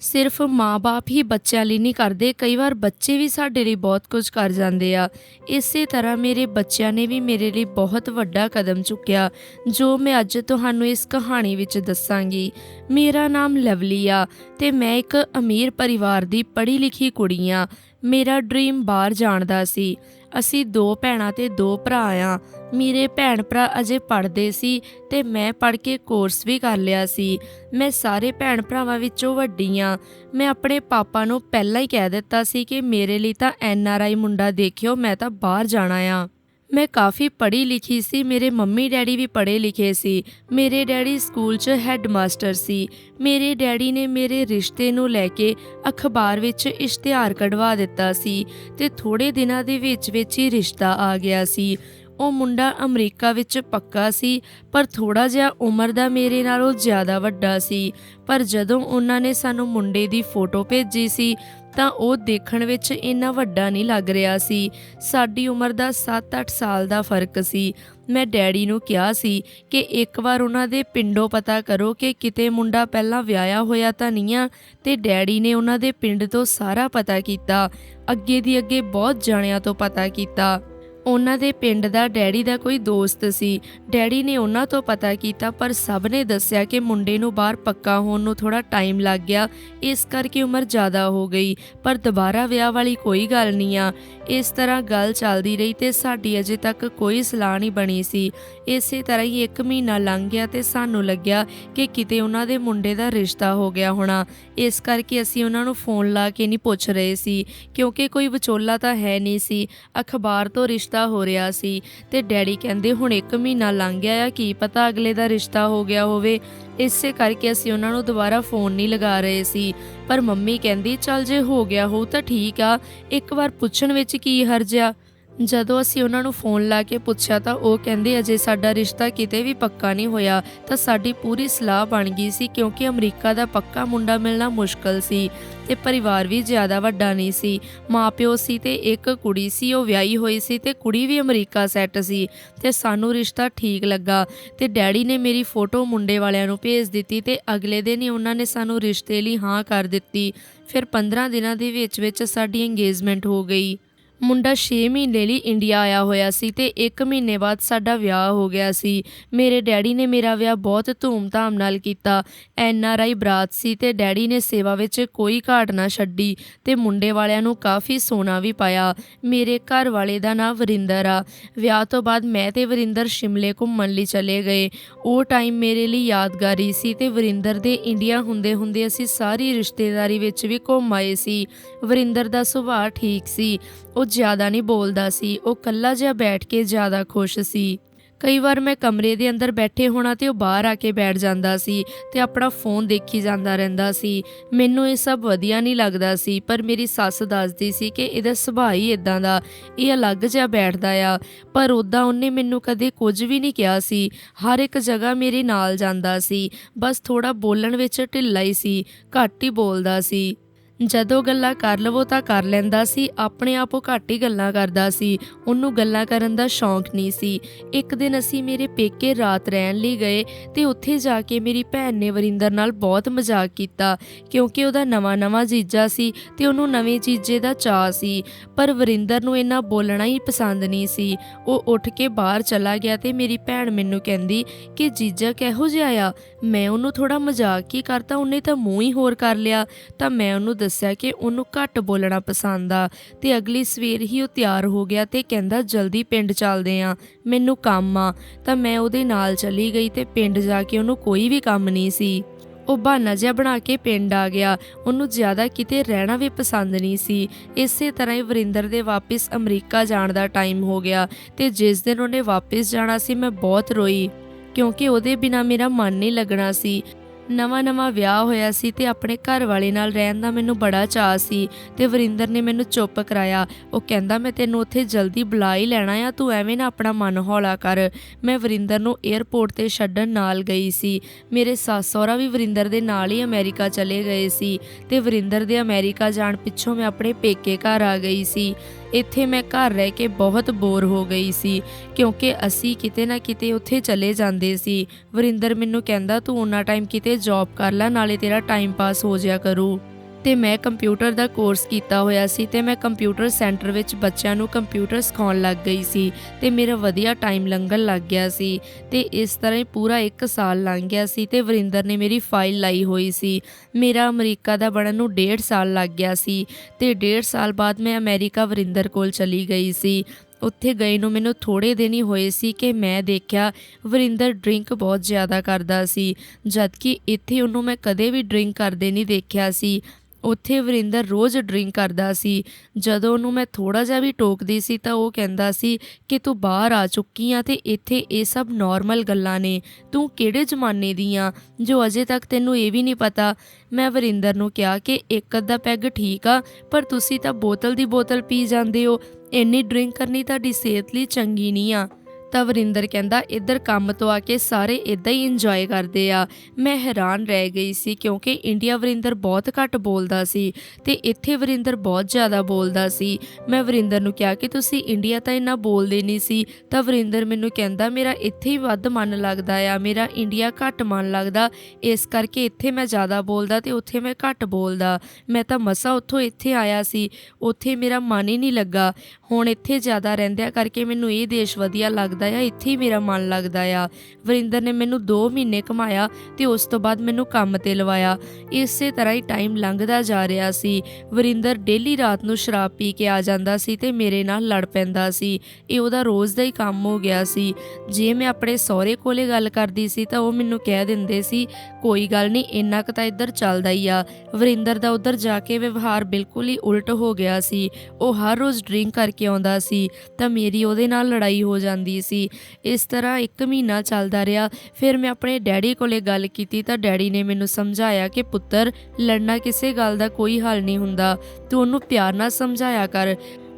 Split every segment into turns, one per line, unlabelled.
ਸਿਰਫ ਮਾਪੇ ਹੀ ਬੱਚਿਆਂ ਲਈ ਨਹੀਂ ਕਰਦੇ, ਕਈ ਵਾਰ ਬੱਚੇ ਵੀ ਸਾਡੇ ਲਈ ਬਹੁਤ ਕੁਝ ਕਰ ਜਾਂਦੇ ਆ। ਇਸੇ ਤਰ੍ਹਾਂ ਮੇਰੇ ਬੱਚਿਆਂ ਨੇ ਵੀ ਮੇਰੇ ਲਈ ਬਹੁਤ ਵੱਡਾ ਕਦਮ ਚੁੱਕਿਆ, ਜੋ ਮੈਂ ਅੱਜ ਤੁਹਾਨੂੰ ਇਸ ਕਹਾਣੀ ਵਿੱਚ ਦੱਸਾਂਗੀ। ਮੇਰਾ ਨਾਮ ਲਵਲੀ ਆ ਤੇ ਮੈਂ ਇੱਕ ਅਮੀਰ ਪਰਿਵਾਰ ਦੀ ਪੜ੍ਹੀ ਲਿਖੀ ਕੁੜੀ ਆ। ਮੇਰਾ ਡ੍ਰੀਮ ਬਾਹਰ ਜਾਣ ਦਾ ਸੀ। ਅਸੀਂ ਦੋ ਭੈਣਾਂ ਤੇ ਦੋ ਭਰਾ ਆ। ਮੇਰੇ ਭੈਣ ਭਰਾ ਅਜੇ ਪੜ੍ਹਦੇ ਸੀ ਤੇ ਮੈਂ ਪੜ੍ਹ ਕੇ ਕੋਰਸ ਵੀ ਕਰ ਲਿਆ ਸੀ। ਮੈਂ ਸਾਰੇ ਭੈਣ ਭਰਾਵਾਂ ਵਿੱਚੋਂ ਵੱਡੀ ਆ। ਮੈਂ ਆਪਣੇ ਪਾਪਾ ਨੂੰ ਪਹਿਲਾਂ ਹੀ ਕਹਿ ਦਿੱਤਾ ਸੀ ਕਿ ਮੇਰੇ ਲਈ ਤਾਂ ਐਨ ਆਰ ਆਈ ਮੁੰਡਾ ਦੇਖਿਓ, ਮੈਂ ਤਾਂ ਬਾਹਰ ਜਾਣਾ ਆ। ਮੈਂ ਕਾਫੀ ਪੜ੍ਹੀ ਲਿਖੀ ਸੀ, ਮੇਰੇ ਮੰਮੀ ਡੈਡੀ ਵੀ ਪੜ੍ਹੇ ਲਿਖੇ ਸੀ। ਮੇਰੇ ਡੈਡੀ ਸਕੂਲ 'ਚ ਹੈੱਡਮਾਸਟਰ ਸੀ। ਮੇਰੇ ਡੈਡੀ ਨੇ ਮੇਰੇ ਰਿਸ਼ਤੇ ਨੂੰ ਲੈ ਕੇ ਅਖਬਾਰ ਵਿੱਚ ਇਸ਼ਤਿਹਾਰ ਕਢਵਾ ਦਿੱਤਾ ਸੀ ਤੇ ਥੋੜੇ ਦਿਨਾਂ ਦੇ ਵਿੱਚ ਵਿੱਚ ਹੀ ਰਿਸ਼ਤਾ ਆ ਗਿਆ ਸੀ। ਉਹ ਮੁੰਡਾ ਅਮਰੀਕਾ ਵਿੱਚ ਪੱਕਾ ਸੀ, ਪਰ ਥੋੜਾ ਜਿਹਾ ਉਮਰ ਦਾ ਮੇਰੇ ਨਾਲੋਂ ਜ਼ਿਆਦਾ ਵੱਡਾ ਸੀ। ਪਰ ਜਦੋਂ ਉਹਨਾਂ ਨੇ ਸਾਨੂੰ ਮੁੰਡੇ ਦੀ ਫੋਟੋ ਭੇਜੀ ਸੀ ਤਾਂ ਉਹ ਦੇਖਣ ਵਿੱਚ ਇੰਨਾ ਵੱਡਾ ਨਹੀਂ ਲੱਗ ਰਿਹਾ ਸੀ। ਸਾਡੀ ਉਮਰ ਦਾ 7-8 ਸਾਲ ਦਾ ਫ਼ਰਕ ਸੀ। ਮੈਂ ਡੈਡੀ ਨੂੰ ਕਿਹਾ ਸੀ ਕਿ ਇੱਕ ਵਾਰ ਉਹਨਾਂ ਦੇ ਪਿੰਡੋਂ ਪਤਾ ਕਰੋ ਕਿ ਕਿਤੇ ਮੁੰਡਾ ਪਹਿਲਾਂ ਵਿਆਹਿਆ ਹੋਇਆ ਤਾਂ ਨਹੀਂ ਆ ਤੇ ਡੈਡੀ ਨੇ ਉਹਨਾਂ ਦੇ ਪਿੰਡ ਤੋਂ ਸਾਰਾ ਪਤਾ ਕੀਤਾ। ਅੱਗੇ ਦੀ ਅੱਗੇ ਬਹੁਤ ਜਾਣਿਆਂ ਤੋਂ ਪਤਾ ਕੀਤਾ। ਉਹਨਾਂ ਦੇ ਪਿੰਡ ਦਾ ਡੈਡੀ ਦਾ ਕੋਈ ਦੋਸਤ ਸੀ। ਡੈਡੀ ਨੇ ਉਹਨਾਂ ਤੋਂ ਪਤਾ ਕੀਤਾ, ਪਰ ਸਭ ਨੇ ਦੱਸਿਆ ਕਿ ਮੁੰਡੇ ਨੂੰ ਬਾਹਰ ਪੱਕਾ ਹੋਣ ਨੂੰ ਥੋੜਾ ਟਾਈਮ ਲੱਗ ਗਿਆ। ਇਸ ਕਰਕੇ ਉਮਰ ਜ਼ਿਆਦਾ ਹੋ ਗਈ, ਪਰ ਦੁਬਾਰਾ ਵਿਆਹ ਵਾਲੀ ਕੋਈ ਗੱਲ ਨਹੀਂ ਆ। ਇਸ ਤਰ੍ਹਾਂ ਗੱਲ ਚੱਲਦੀ ਰਹੀ ਤੇ ਸਾਡੀ ਅਜੇ ਤੱਕ ਕੋਈ ਸਲਾਹ ਨਹੀਂ ਬਣੀ ਸੀ। ਇਸੇ ਤਰ੍ਹਾਂ ਹੀ 1 ਮਹੀਨਾ ਲੰਘ ਗਿਆ ਤੇ ਸਾਨੂੰ ਲੱਗਿਆ ਕਿ ਕਿਤੇ ਉਹਨਾਂ ਦੇ ਮੁੰਡੇ ਦਾ ਰਿਸ਼ਤਾ ਹੋ ਗਿਆ ਹੋਣਾ। ਇਸ ਕਰਕੇ ਅਸੀਂ ਉਹਨਾਂ ਨੂੰ ਫੋਨ ਲਾ ਕੇ ਨਹੀਂ ਪੁੱਛ ਰਹੇ ਸੀ, ਕਿਉਂਕਿ ਕੋਈ ਵਿਚੋਲਾ ਤਾਂ ਹੈ ਨਹੀਂ ਸੀ। ਅਖਬਾਰ ਤੋਂ ਰਿਸ਼ਤਾ ਹੋ ਰਿਹਾ ਸੀ ਤੇ ਡੈਡੀ ਕਹਿੰਦੇ ਹੁਣ 1 ਮਹੀਨਾ ਲੰਘ ਗਿਆ ਆ, ਕੀ ਪਤਾ ਅਗਲੇ ਦਾ ਰਿਸ਼ਤਾ ਹੋ ਗਿਆ ਹੋਵੇ। ਇਸੇ ਕਰਕੇ ਅਸੀਂ ਉਹਨਾਂ ਨੂੰ ਦੁਬਾਰਾ ਫੋਨ ਨਹੀਂ ਲਗਾ ਰਹੇ ਸੀ। ਪਰ ਮੰਮੀ ਕਹਿੰਦੀ, ਚੱਲ ਜੇ ਹੋ ਗਿਆ ਹੋ ਤਾਂ ਠੀਕ ਆ, ਇੱਕ ਵਾਰ ਪੁੱਛਣ ਵਿੱਚ ਕੀ ਹਰਜਿਆ ਜਦੋਂ ਅਸੀਂ ਉਹਨਾਂ ਨੂੰ ਫੋਨ ਲਾ ਕੇ ਪੁੱਛਿਆ ਤਾਂ ਉਹ ਕਹਿੰਦੇ, ਅਜੇ ਸਾਡਾ ਰਿਸ਼ਤਾ ਕਿਤੇ ਵੀ ਪੱਕਾ ਨਹੀਂ ਹੋਇਆ। ਤਾਂ ਸਾਡੀ ਪੂਰੀ ਸਲਾਹ ਬਣ ਗਈ ਸੀ ਕਿਉਂਕਿ ਅਮਰੀਕਾ ਦਾ ਪੱਕਾ ਮੁੰਡਾ ਮਿਲਣਾ ਮੁਸ਼ਕਲ ਸੀ ਤੇ ਪਰਿਵਾਰ ਵੀ ਜ਼ਿਆਦਾ ਵੱਡਾ ਨਹੀਂ ਸੀ। ਮਾਪਿਓ ਸੀ ਤੇ ਇੱਕ ਕੁੜੀ ਸੀ, ਉਹ ਵਿਆਹੀ ਹੋਈ ਸੀ ਤੇ ਕੁੜੀ ਵੀ ਅਮਰੀਕਾ ਸੈੱਟ ਸੀ ਤੇ ਸਾਨੂੰ ਰਿਸ਼ਤਾ ਠੀਕ ਲੱਗਾ ਤੇ ਡੈਡੀ ਨੇ ਮੇਰੀ ਫੋਟੋ ਮੁੰਡੇ ਵਾਲਿਆਂ ਨੂੰ ਭੇਜ ਦਿੱਤੀ ਤੇ ਅਗਲੇ ਦਿਨ ਹੀ ਉਹਨਾਂ ਨੇ ਸਾਨੂੰ ਰਿਸ਼ਤੇ ਲਈ ਹਾਂ ਕਰ ਦਿੱਤੀ। ਫਿਰ 15 ਦਿਨਾਂ ਦੇ ਵਿੱਚ ਵਿੱਚ ਸਾਡੀ ਇੰਗੇਜਮੈਂਟ ਹੋ ਗਈ। ਮੁੰਡਾ 6 ਮਹੀਨੇ ਲਈ ਇੰਡੀਆ ਆਇਆ ਹੋਇਆ ਸੀ ਤੇ 1 ਮਹੀਨੇ ਬਾਅਦ ਸਾਡਾ ਵਿਆਹ ਹੋ ਗਿਆ ਸੀ। ਮੇਰੇ ਡੈਡੀ ਨੇ ਮੇਰਾ ਵਿਆਹ ਬਹੁਤ ਧੂਮ-ਧਾਮ ਨਾਲ ਕੀਤਾ। ਐਨ ਆਰ ਆਈ ਬਰਾਤ ਸੀ ਤੇ ਡੈਡੀ ਨੇ ਸੇਵਾ ਵਿੱਚ ਕੋਈ ਘਾਟ ਨਾ ਛੱਡੀ ਤੇ ਮੁੰਡੇ ਵਾਲਿਆਂ ਨੂੰ ਕਾਫੀ ਸੋਨਾ ਵੀ ਪਾਇਆ। ਮੇਰੇ ਘਰ ਵਾਲੇ ਦਾ ਨਾਮ ਵਰਿੰਦਰ ਆ। ਵਿਆਹ ਤੋਂ ਬਾਅਦ ਮੈਂ ਤੇ ਵਰਿੰਦਰ ਸ਼ਿਮਲੇ ਘੁੰਮਣ ਲਈ ਚਲੇ ਗਏ। ਉਹ ਟਾਈਮ ਮੇਰੇ ਲਈ ਯਾਦਗਾਰੀ ਸੀ ਤੇ ਵਰਿੰਦਰ ਦੇ ਇੰਡੀਆ ਹੁੰਦੇ ਹੁੰਦੇ ਅਸੀਂ ਸਾਰੀ ਰਿਸ਼ਤੇਦਾਰੀ ਵਿੱਚ ਵੀ ਘੁੰਮ ਆਏ ਸੀ। ਵਰਿੰਦਰ ਦਾ ਸੁਭਾਅ ਠੀਕ ਸੀ। ਉਹ ਜ਼ਿਆਦਾ ਨਹੀਂ ਬੋਲਦਾ ਸੀ, ਉਹ ਕੱਲਾ ਜਿਹਾ ਬੈਠ ਕੇ ਜ਼ਿਆਦਾ ਖੁਸ਼ ਸੀ। ਕਈ ਵਾਰ ਮੈਂ ਕਮਰੇ ਦੇ ਅੰਦਰ ਬੈਠੇ ਹੋਣਾ ਤੇ ਉਹ ਬਾਹਰ ਆ ਕੇ ਬੈਠ ਜਾਂਦਾ ਸੀ ਤੇ ਆਪਣਾ ਫੋਨ ਦੇਖੀ ਜਾਂਦਾ ਰਹਿੰਦਾ ਸੀ। ਮੈਨੂੰ ਇਹ ਸਭ ਵਧੀਆ ਨਹੀਂ ਲੱਗਦਾ ਸੀ, ਪਰ ਮੇਰੀ ਸੱਸ ਦੱਸਦੀ ਸੀ ਕਿ ਇਹਦਾ ਸੁਭਾਅ ਹੀ ਇਦਾਂ ਦਾ, ਇਹ ਅਲੱਗ ਜਿਹਾ ਬੈਠਦਾ ਆ। ਪਰ ਉਦਾਂ ਉਹਨੇ ਮੈਨੂੰ ਕਦੇ ਕੁਝ ਵੀ ਨਹੀਂ ਕਿਹਾ ਸੀ, ਹਰ ਇੱਕ ਜਗ੍ਹਾ ਮੇਰੇ ਨਾਲ ਜਾਂਦਾ ਸੀ, ਬਸ ਥੋੜਾ ਬੋਲਣ ਵਿੱਚ ਢਿੱਲਾ ਹੀ ਸੀ, ਘੱਟ ਹੀ ਬੋਲਦਾ ਸੀ। ਜਦੋਂ ਗੱਲਾਂ ਕਰ ਲਵੋ ਤਾਂ ਕਰ ਲੈਂਦਾ ਸੀ, ਆਪਣੇ ਆਪ ਉਹ ਘੱਟ ਹੀ ਗੱਲਾਂ ਕਰਦਾ ਸੀ, ਉਹਨੂੰ ਗੱਲਾਂ ਕਰਨ ਦਾ ਸ਼ੌਂਕ ਨਹੀਂ ਸੀ। ਇੱਕ ਦਿਨ ਅਸੀਂ ਮੇਰੇ ਪੇਕੇ ਰਾਤ ਰਹਿਣ ਲਈ ਗਏ ਤੇ ਉੱਥੇ ਜਾ ਕੇ ਮੇਰੀ ਭੈਣ ਨੇ ਵਰਿੰਦਰ ਨਾਲ ਬਹੁਤ ਮਜ਼ਾਕ ਕੀਤਾ, ਕਿਉਂਕਿ ਉਹਦਾ ਨਵਾਂ-ਨਵਾਂ ਜੀਜਾ ਸੀ ਤੇ ਉਹਨੂੰ ਨਵੇਂ ਜੀਜੇ ਦਾ ਚਾਅ ਸੀ, ਪਰ ਵਰਿੰਦਰ ਨੂੰ ਇੰਨਾ ਬੋਲਣਾ ਹੀ ਪਸੰਦ ਨਹੀਂ ਸੀ। ਉਹ ਉੱਠ ਕੇ ਬਾਹਰ ਚਲਾ ਗਿਆ ਤੇ ਮੇਰੀ ਭੈਣ ਮੈਨੂੰ ਕਹਿੰਦੀ, ਕਿ ਜੀਜਾ ਕਿਹੋ ਜਿਹਾ ਆ? ਮੈਂ ਉਹਨੂੰ ਥੋੜਾ ਮਜ਼ਾਕ ਹੀ ਕਰਤਾ, ਉਹਨੇ ਤਾਂ ਮੂੰਹ ਹੀ ਹੋਰ ਕਰ ਲਿਆ। ਤਾਂ ਮੈਂ ਉਹਨੂੰ ਦੱਸਿਆ ਕਿ ਉਹਨੂੰ ਘੱਟ ਬੋਲਣਾ ਪਸੰਦ ਆ ਤੇ ਅਗਲੀ ਸਵੇਰ ਹੀ ਉਹ ਤਿਆਰ ਹੋ ਗਿਆ ਤੇ ਕਹਿੰਦਾ, ਜਲਦੀ ਪਿੰਡ ਚੱਲਦੇ ਆ, ਮੈਨੂੰ ਕੰਮ ਆ। ਤਾਂ ਮੈਂ ਉਹਦੇ ਨਾਲ ਚਲੀ ਗਈ ਤੇ ਪਿੰਡ ਜਾ ਕੇ ਉਹਨੂੰ ਕੋਈ ਵੀ ਕੰਮ ਨਹੀਂ ਸੀ। ਉਹ ਬਹਾਨਾ ਜਿਹਾ ਬਣਾ ਕੇ ਪਿੰਡ ਆ ਗਿਆ। ਉਹਨੂੰ ਜ਼ਿਆਦਾ ਕਿਤੇ ਰਹਿਣਾ ਵੀ ਪਸੰਦ ਨਹੀਂ ਸੀ। ਇਸੇ ਤਰ੍ਹਾਂ ਹੀ ਵਰਿੰਦਰ ਦੇ ਵਾਪਸ ਅਮਰੀਕਾ ਜਾਣ ਦਾ ਟਾਈਮ ਹੋ ਗਿਆ ਤੇ ਜਿਸ ਦਿਨ ਉਹਨੇ ਵਾਪਸ ਜਾਣਾ ਸੀ, ਮੈਂ ਬਹੁਤ ਰੋਈ। ਕਿਉਂਕਿ ਉਹਦੇ ਬਿਨਾ ਮੇਰਾ ਮਨ ਨਹੀਂ ਲੱਗਣਾ ਸੀ। ਨਵਾਂ ਨਵਾਂ ਵਿਆਹ ਹੋਇਆ ਸੀ ਤੇ ਆਪਣੇ ਘਰ ਵਾਲੇ ਨਾਲ ਰਹਿਣ ਦਾ ਮੈਨੂੰ ਬੜਾ ਚਾਅ ਸੀ ਤੇ ਵਰਿੰਦਰ ਨੇ ਮੈਨੂੰ ਚੁੱਪ ਕਰਾਇਆ। ਉਹ ਕਹਿੰਦਾ, ਮੈਂ ਤੈਨੂੰ ਉੱਥੇ ਜਲਦੀ ਬੁਲਾ ਹੀ ਲੈਣਾ ਆ, ਤੂੰ ਐਵੇਂ ਨਾ ਆਪਣਾ ਮਨ ਹੌਲਾ ਕਰ। ਮੈਂ ਵਰਿੰਦਰ ਨੂੰ 에ਅਰਪੋਰਟ ਤੇ ਛੱਡਣ ਨਾਲ ਗਈ ਸੀ। ਮੇਰੇ ਸੱਸ ਸਹੁਰਾ ਵੀ ਵਰਿੰਦਰ ਦੇ ਨਾਲ ਹੀ ਅਮਰੀਕਾ ਚਲੇ ਗਏ ਸੀ ਤੇ ਵਰਿੰਦਰ ਦੇ ਅਮਰੀਕਾ ਜਾਣ ਪਿੱਛੋਂ ਮੈਂ ਆਪਣੇ ਪੇਕੇ ਘਰ ਆ ਗਈ ਸੀ। ਇੱਥੇ ਮੈਂ ਘਰ ਰਹਿ ਕੇ ਬਹੁਤ ਬੋਰ ਹੋ ਗਈ ਸੀ, ਕਿਉਂਕਿ ਅਸੀਂ ਕਿਤੇ ਨਾ ਕਿਤੇ ਉੱਥੇ ਚਲੇ ਜਾਂਦੇ ਸੀ। ਵਰਿੰਦਰ ਮੈਨੂੰ ਕਹਿੰਦਾ, ਤੂੰ ਉਹਨਾਂ ਟਾਈਮ ਕਿਤੇ ਜੌਬ ਕਰ ਲੈ, ਨਾਲੇ ਤੇਰਾ ਟਾਈਮ ਪਾਸ ਹੋ ਜਾਇਆ ਕਰੂ। ਤੇ ਮੈਂ ਕੰਪਿਊਟਰ ਦਾ ਕੋਰਸ ਕੀਤਾ ਹੋਇਆ ਸੀ ਤੇ ਮੈਂ ਕੰਪਿਊਟਰ ਸੈਂਟਰ ਵਿੱਚ ਬੱਚਿਆਂ ਨੂੰ ਕੰਪਿਊਟਰ ਸਿਖਾਉਣ ਲੱਗ ਗਈ ਸੀ ਤੇ ਮੇਰਾ ਵਧੀਆ ਟਾਈਮ ਲੰਘਣ ਲੱਗ ਗਿਆ ਸੀ ਤੇ ਇਸ ਤਰ੍ਹਾਂ ਹੀ ਪੂਰਾ 1 ਸਾਲ ਲੰਘ ਗਿਆ ਸੀ ਤੇ ਵਰਿੰਦਰ ਨੇ ਮੇਰੀ ਫਾਈਲ ਲਾਈ ਹੋਈ ਸੀ। ਮੇਰਾ ਅਮਰੀਕਾ ਦਾ ਬਣਨ ਨੂੰ 1.5 ਸਾਲ ਲੱਗ ਗਿਆ ਸੀ ਤੇ 1.5 ਸਾਲ ਬਾਅਦ ਮੈਂ ਅਮਰੀਕਾ ਵਰਿੰਦਰ ਕੋਲ ਚਲੀ ਗਈ ਸੀ। ਉੱਥੇ ਗਏ ਨੂੰ ਮੈਨੂੰ ਥੋੜੇ ਦਿਨ ਹੀ ਹੋਏ ਸੀ ਕਿ ਮੈਂ ਦੇਖਿਆ ਵਰਿੰਦਰ ਡਰਿੰਕ ਬਹੁਤ ਜ਼ਿਆਦਾ ਕਰਦਾ ਸੀ ਜਦਕਿ ਇੱਥੇ ਉਹਨੂੰ ਮੈਂ ਕਦੇ ਵੀ ਡਰਿੰਕ ਕਰਦੇ ਨਹੀਂ ਦੇਖਿਆ ਸੀ। ਉੱਥੇ ਵਰਿੰਦਰ ਰੋਜ਼ ਡਰਿੰਕ ਕਰਦਾ ਸੀ। ਜਦੋਂ ਉਹਨੂੰ ਮੈਂ ਥੋੜਾ ਜਿਹਾ ਵੀ ਟੋਕਦੀ ਸੀ ਤਾਂ ਉਹ ਕਹਿੰਦਾ ਸੀ ਕਿ ਤੂੰ ਬਾਹਰ ਆ ਚੁੱਕੀ ਆ ਤੇ ਇੱਥੇ ਇਹ ਸਭ ਨਾਰਮਲ ਗੱਲਾਂ ਨੇ। ਤੂੰ ਕਿਹੜੇ ਜ਼ਮਾਨੇ ਦੀ ਆ, ਜੋ ਅਜੇ ਤੱਕ ਤੈਨੂੰ ਇਹ ਵੀ ਨਹੀਂ ਪਤਾ। ਮੈਂ ਵਰਿੰਦਰ ਨੂੰ ਕਿਹਾ ਕਿ ਇੱਕ ਅੱਧਾ ਪੈਗ ਠੀਕ ਆ, ਪਰ ਤੁਸੀਂ ਤਾਂ ਬੋਤਲ ਦੀ ਬੋਤਲ ਪੀ ਜਾਂਦੇ ਹੋ। ਇੰਨੀ ਡਰਿੰਕ ਕਰਨੀ ਤੁਹਾਡੀ ਸਿਹਤ ਲਈ ਚੰਗੀ ਨਹੀਂ ਆ। ਤਾਂ ਵਰਿੰਦਰ ਕਹਿੰਦਾ, ਇੱਧਰ ਕੰਮ ਤੋਂ ਆ ਕੇ ਸਾਰੇ ਇਦਾਂ ਹੀ ਇੰਜੋਏ ਕਰਦੇ ਆ। ਮੈਂ ਹੈਰਾਨ ਰਹਿ ਗਈ ਸੀ ਕਿਉਂਕਿ ਇੰਡੀਆ ਵਰਿੰਦਰ ਬਹੁਤ ਘੱਟ ਬੋਲਦਾ ਸੀ ਤੇ ਇੱਥੇ ਵਰਿੰਦਰ ਬਹੁਤ ਜ਼ਿਆਦਾ ਬੋਲਦਾ ਸੀ। ਮੈਂ ਵਰਿੰਦਰ ਨੂੰ ਕਿਹਾ ਕਿ ਤੁਸੀਂ ਇੰਡੀਆ ਤਾਂ ਇੰਨਾ ਬੋਲਦੇ ਨਹੀਂ ਸੀ, ਤਾਂ ਵਰਿੰਦਰ ਮੈਨੂੰ ਕਹਿੰਦਾ, ਮੇਰਾ ਇੱਥੇ ਹੀ ਵੱਧ ਮਨ ਲੱਗਦਾ ਆ, ਮੇਰਾ ਇੰਡੀਆ ਘੱਟ ਮਨ ਲੱਗਦਾ। ਇਸ ਕਰਕੇ ਇੱਥੇ ਮੈਂ ਜ਼ਿਆਦਾ ਬੋਲਦਾ ਤੇ ਉੱਥੇ ਮੈਂ ਘੱਟ ਬੋਲਦਾ। ਮੈਂ ਤਾਂ ਮਸਾ ਉੱਥੋਂ ਇੱਥੇ ਆਇਆ ਸੀ, ਉੱਥੇ ਮੇਰਾ ਮਨ ਹੀ ਨਹੀਂ ਲੱਗਾ। ਹੁਣ ਇੱਥੇ ਜ਼ਿਆਦਾ ਰਹਿੰਦਿਆਂ ਕਰਕੇ ਮੈਨੂੰ ਇਹ ਦੇਸ਼ ਵਧੀਆ ਲੱਗਦਾ ਆ, ਇੱਥੇ ਹੀ ਮੇਰਾ ਮਨ ਲੱਗਦਾ ਆ। ਵਰਿੰਦਰ ਨੇ ਮੈਨੂੰ 2 ਮਹੀਨੇ ਕਮਾਇਆ ਤੇ ਉਸ ਤੋਂ ਬਾਅਦ ਮੈਨੂੰ ਕੰਮ ਤੇ ਲਵਾਇਆ। ਇਸੇ ਤਰ੍ਹਾਂ ਹੀ ਟਾਈਮ ਲੰਘਦਾ ਜਾ ਰਿਹਾ ਸੀ। ਵਰਿੰਦਰ ਡੇਲੀ ਰਾਤ ਨੂੰ ਸ਼ਰਾਬ ਪੀ ਕੇ ਆ ਜਾਂਦਾ ਸੀ ਤੇ ਮੇਰੇ ਨਾਲ ਲੜ ਪੈਂਦਾ ਸੀ। ਇਹ ਉਹਦਾ ਰੋਜ਼ ਦਾ ਹੀ ਕੰਮ ਹੋ ਗਿਆ ਸੀ। ਜੇ ਮੈਂ ਆਪਣੇ ਸਹੁਰੇ ਕੋਲੇ ਗੱਲ ਕਰਦੀ ਸੀ ਤਾਂ ਉਹ ਮੈਨੂੰ ਕਹਿ ਦਿੰਦੇ ਸੀ, ਕੋਈ ਗੱਲ ਨਹੀਂ, ਇੰਨਾ ਕੁ ਤਾਂ ਇੱਧਰ ਚੱਲਦਾ ਹੀ ਆ। ਵਰਿੰਦਰ ਦਾ ਉੱਧਰ ਜਾ ਕੇ ਵਿਵਹਾਰ ਬਿਲਕੁਲ ਹੀ ਉਲਟ ਹੋ ਗਿਆ ਸੀ। ਉਹ ਹਰ ਰੋਜ਼ ਡਰਿੰਕ ਕਰਕੇ ਆਉਂਦਾ ਸੀ ਤਾਂ ਮੇਰੀ ਉਹਦੇ ਨਾਲ ਲੜਾਈ ਹੋ ਜਾਂਦੀ ਸੀ। ਇਸ ਤਰ੍ਹਾਂ ਇੱਕ ਮਹੀਨਾ ਚੱਲਦਾ ਰਿਹਾ। ਫਿਰ ਮੈਂ ਆਪਣੇ ਡੈਡੀ ਕੋਲੇ ਗੱਲ ਕੀਤੀ ਤਾਂ ਡੈਡੀ ਨੇ ਮੈਨੂੰ ਸਮਝਾਇਆ ਕਿ, ਪੁੱਤਰ, ਲੜਨਾ ਕਿਸੇ ਗੱਲ ਦਾ ਕੋਈ ਹੱਲ ਨਹੀਂ ਹੁੰਦਾ। ਤੂੰ ਉਹਨੂੰ ਪਿਆਰ ਨਾਲ ਸਮਝਾਇਆ ਕਰ।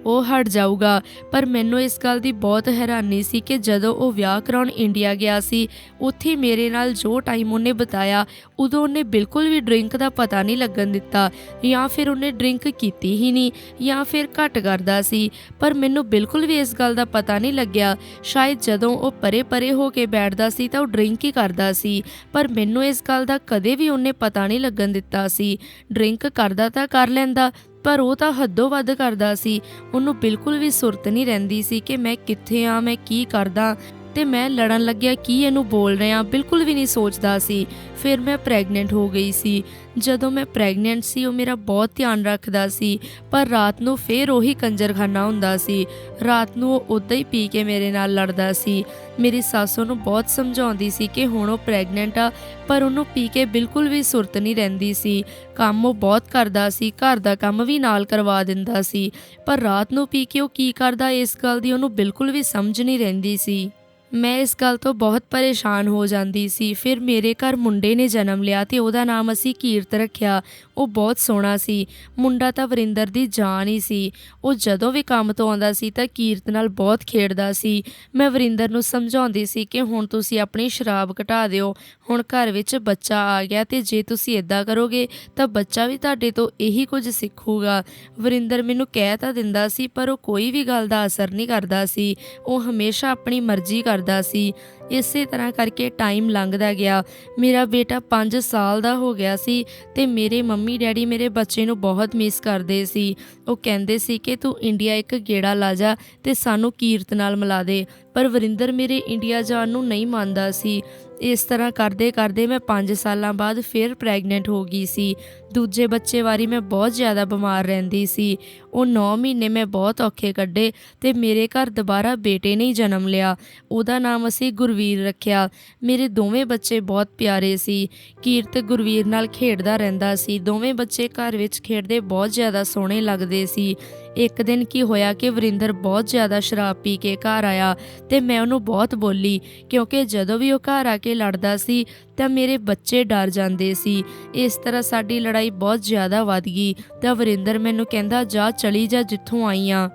ਉਹ ਹਟ ਜਾਊਗਾ। ਪਰ ਮੈਨੂੰ ਇਸ ਗੱਲ ਦੀ ਬਹੁਤ ਹੈਰਾਨੀ ਸੀ ਕਿ ਜਦੋਂ ਉਹ ਵਿਆਹ ਕਰਾਉਣ ਇੰਡੀਆ ਗਿਆ ਸੀ, ਉੱਥੇ ਮੇਰੇ ਨਾਲ ਜੋ ਟਾਈਮ ਉਹਨੇ ਬਤਾਇਆ, ਉਦੋਂ ਉਹਨੇ ਬਿਲਕੁਲ ਵੀ ਡਰਿੰਕ ਦਾ ਪਤਾ ਨਹੀਂ ਲੱਗਣ ਦਿੱਤਾ। ਜਾਂ ਫਿਰ ਉਹਨੇ ਡਰਿੰਕ ਕੀਤੀ ਹੀ ਨਹੀਂ, ਜਾਂ ਫਿਰ ਘੱਟ ਕਰਦਾ ਸੀ। ਪਰ ਮੈਨੂੰ ਬਿਲਕੁਲ ਵੀ ਇਸ ਗੱਲ ਦਾ ਪਤਾ ਨਹੀਂ ਲੱਗਿਆ। ਸ਼ਾਇਦ ਜਦੋਂ ਉਹ ਪਰੇ-ਪਰੇ ਹੋ ਕੇ ਬੈਠਦਾ ਸੀ ਤਾਂ ਉਹ ਡਰਿੰਕ ਹੀ ਕਰਦਾ ਸੀ। ਪਰ ਮੈਨੂੰ ਇਸ ਗੱਲ ਦਾ ਕਦੇ ਵੀ ਉਹਨੇ ਪਤਾ ਨਹੀਂ ਲੱਗਣ ਦਿੱਤਾ ਸੀ। ਡਰਿੰਕ ਕਰਦਾ ਤਾਂ ਕਰ ਲੈਂਦਾ ਪਰ ਉਹ ਤਾਂ ਹੱਦੋਂ ਵੱਧ ਕਰਦਾ ਸੀ। ਉਹਨੂੰ ਬਿਲਕੁਲ ਵੀ ਸੁਰਤ ਨਹੀਂ ਰਹਿੰਦੀ ਸੀ ਕਿ ਮੈਂ ਕਿੱਥੇ ਆ, ਮੈਂ ਕੀ ਕਰਦਾ। ਤੇ ਮੈਂ ਲੜਨ ਲੱਗਿਆ, ਕੀ ਇਹਨੂੰ ਬੋਲ ਰਿਹਾ ਬਿਲਕੁਲ ਵੀ ਨਹੀਂ ਸੋਚਦਾ ਸੀ। ਫਿਰ ਮੈਂ ਪ੍ਰੈਗਨੈਂਟ ਹੋ ਗਈ ਸੀ। ਜਦੋਂ ਮੈਂ ਪ੍ਰੈਗਨੈਂਟ ਸੀ, ਉਹ ਮੇਰਾ ਬਹੁਤ ਧਿਆਨ ਰੱਖਦਾ ਸੀ, ਪਰ ਰਾਤ ਨੂੰ ਫੇਰ ਉਹੀ ਕੰਜਰਖਾਨਾ ਹੁੰਦਾ ਸੀ। ਰਾਤ ਨੂੰ ਉਹ ਉਦਾਂ ਹੀ ਪੀ ਕੇ ਮੇਰੇ ਨਾਲ ਲੜਦਾ ਸੀ। ਮੇਰੀ ਸੱਸ ਉਹਨੂੰ ਬਹੁਤ ਸਮਝਾਉਂਦੀ ਸੀ ਕਿ ਹੁਣ ਉਹ ਪ੍ਰੈਗਨੈਂਟ ਆ, ਪਰ ਉਹਨੂੰ ਪੀ ਕੇ ਬਿਲਕੁਲ ਵੀ ਸੁਰਤ ਨਹੀਂ ਰਹਿੰਦੀ ਸੀ। ਕੰਮ ਉਹ ਬਹੁਤ ਕਰਦਾ ਸੀ, ਘਰ ਦਾ ਕੰਮ ਵੀ ਨਾਲ ਕਰਵਾ ਦਿੰਦਾ ਸੀ। ਪਰ ਰਾਤ ਨੂੰ ਪੀ ਕੇ ਉਹ ਕੀ ਕਰਦਾ, ਇਸ ਗੱਲ ਦੀ ਉਹਨੂੰ ਬਿਲਕੁਲ ਵੀ ਸਮਝ ਨਹੀਂ ਰਹਿੰਦੀ ਸੀ। ਮੈਂ ਇਸ ਗੱਲ ਤੋਂ ਬਹੁਤ ਪਰੇਸ਼ਾਨ ਹੋ ਜਾਂਦੀ ਸੀ। ਫਿਰ ਮੇਰੇ ਘਰ ਮੁੰਡੇ ਨੇ ਜਨਮ ਲਿਆ ਅਤੇ ਉਹਦਾ ਨਾਮ ਅਸੀਂ ਕੀਰਤ ਰੱਖਿਆ। ਉਹ ਬਹੁਤ ਸੋਹਣਾ ਸੀ। ਮੁੰਡਾ ਤਾਂ ਵਰਿੰਦਰ ਦੀ ਜਾਨ ਹੀ ਸੀ। ਉਹ ਜਦੋਂ ਵੀ ਕੰਮ ਤੋਂ ਆਉਂਦਾ ਸੀ ਤਾਂ ਕੀਰਤ ਨਾਲ ਬਹੁਤ ਖੇਡਦਾ ਸੀ। ਮੈਂ ਵਰਿੰਦਰ ਨੂੰ ਸਮਝਾਉਂਦੀ ਸੀ ਕਿ ਹੁਣ ਤੁਸੀਂ ਆਪਣੀ ਸ਼ਰਾਬ ਘਟਾ ਦਿਓ। ਹੁਣ ਘਰ ਵਿੱਚ ਬੱਚਾ ਆ ਗਿਆ ਤੇ ਜੇ ਤੁਸੀਂ ਇਦਾਂ ਕਰੋਗੇ ਤਾਂ ਬੱਚਾ ਵੀ ਤੁਹਾਡੇ ਤੋਂ ਇਹੀ ਕੁਝ ਸਿੱਖੂਗਾ। ਵਰਿੰਦਰ ਮੈਨੂੰ ਕਹਿ ਤਾਂ ਦਿੰਦਾ ਸੀ ਪਰ ਉਹ ਕੋਈ ਵੀ ਗੱਲ ਦਾ ਅਸਰ ਨਹੀਂ ਕਰਦਾ ਸੀ। ਉਹ ਹਮੇਸ਼ਾ ਆਪਣੀ ਮਰਜ਼ੀ ਕਰਦਾ ਸੀ। ਇਸੇ ਤਰ੍ਹਾਂ ਕਰਕੇ ਟਾਈਮ ਲੰਘਦਾ ਗਿਆ। ਮੇਰਾ ਬੇਟਾ 5 ਸਾਲ ਦਾ ਹੋ ਗਿਆ ਸੀ ਤੇ ਮੇਰੇ ਮੰਮੀ ਡੈਡੀ ਮੇਰੇ ਬੱਚੇ ਨੂੰ ਬਹੁਤ ਮਿਸ ਕਰਦੇ ਸੀ। ਉਹ ਕਹਿੰਦੇ ਸੀ ਕਿ ਤੂੰ ਇੰਡੀਆ ਇੱਕ ਗੇੜਾ ਲਾ ਜਾ ਤੇ ਸਾਨੂੰ ਕੀਰਤ ਨਾਲ ਮਿਲਾ ਦੇ। ਪਰ ਵਰਿੰਦਰ ਮੇਰੇ ਇੰਡੀਆ ਜਾਣ ਨੂੰ ਨਹੀਂ ਮੰਨਦਾ ਸੀ। ਇਸ ਤਰ੍ਹਾਂ ਕਰਦੇ ਕਰਦੇ ਮੈਂ 5 ਸਾਲਾਂ ਬਾਅਦ ਫਿਰ ਪ੍ਰੈਗਨੈਂਟ ਹੋ ਗਈ ਸੀ। ਦੂਜੇ ਬੱਚੇ ਵਾਰੀ ਮੈਂ ਬਹੁਤ ਜ਼ਿਆਦਾ ਬਿਮਾਰ ਰਹਿੰਦੀ ਸੀ। ਉਹ 9 ਮਹੀਨੇ ਮੈਂ ਬਹੁਤ ਔਖੇ ਕੱਢੇ ਤੇ ਮੇਰੇ ਘਰ ਦੁਬਾਰਾ ਬੇਟੇ ਨੇ ਜਨਮ ਲਿਆ। ਉਹਦਾ ਨਾਮ ਅਸੀਂ ਗੁਰਵੀਰ ਰੱਖਿਆ। ਮੇਰੇ ਦੋਵੇਂ ਬੱਚੇ ਬਹੁਤ ਪਿਆਰੇ ਸੀ। ਕੀਰਤ ਗੁਰਵੀਰ ਨਾਲ ਖੇਡਦਾ ਰਹਿੰਦਾ ਸੀ। ਦੋਵੇਂ ਬੱਚੇ ਘਰ ਵਿੱਚ ਖੇਡਦੇ ਬਹੁਤ ਜ਼ਿਆਦਾ ਸੋਹਣੇ ਲੱਗਦੇ ਸੀ। ਇੱਕ ਦਿਨ ਕੀ ਹੋਇਆ ਕਿ ਵਰਿੰਦਰ ਬਹੁਤ ਜ਼ਿਆਦਾ ਸ਼ਰਾਬ ਪੀ ਕੇ ਘਰ ਆਇਆ ਤੇ ਮੈਂ ਉਹਨੂੰ ਬਹੁਤ ਬੋਲੀ ਕਿਉਂਕਿ ਜਦੋਂ ਵੀ ਉਹ ਘਰ ਆ ਕੇ ਲੜਦਾ ਸੀ ਤਾਂ ਮੇਰੇ ਬੱਚੇ ਡਰ ਜਾਂਦੇ ਸੀ। ਇਸ ਤਰ੍ਹਾਂ ਸਾਡੀ ਲੜਾਈ ਬਹੁਤ ਜ਼ਿਆਦਾ ਵੱਧ ਗਈ। ਤਾਂ ਵਰਿੰਦਰ ਮੈਨੂੰ ਕਹਿੰਦਾ, ਜਾ ਚਲੀ ਜਾ, ਜਿੱਥੋਂ ਆਈ ਆ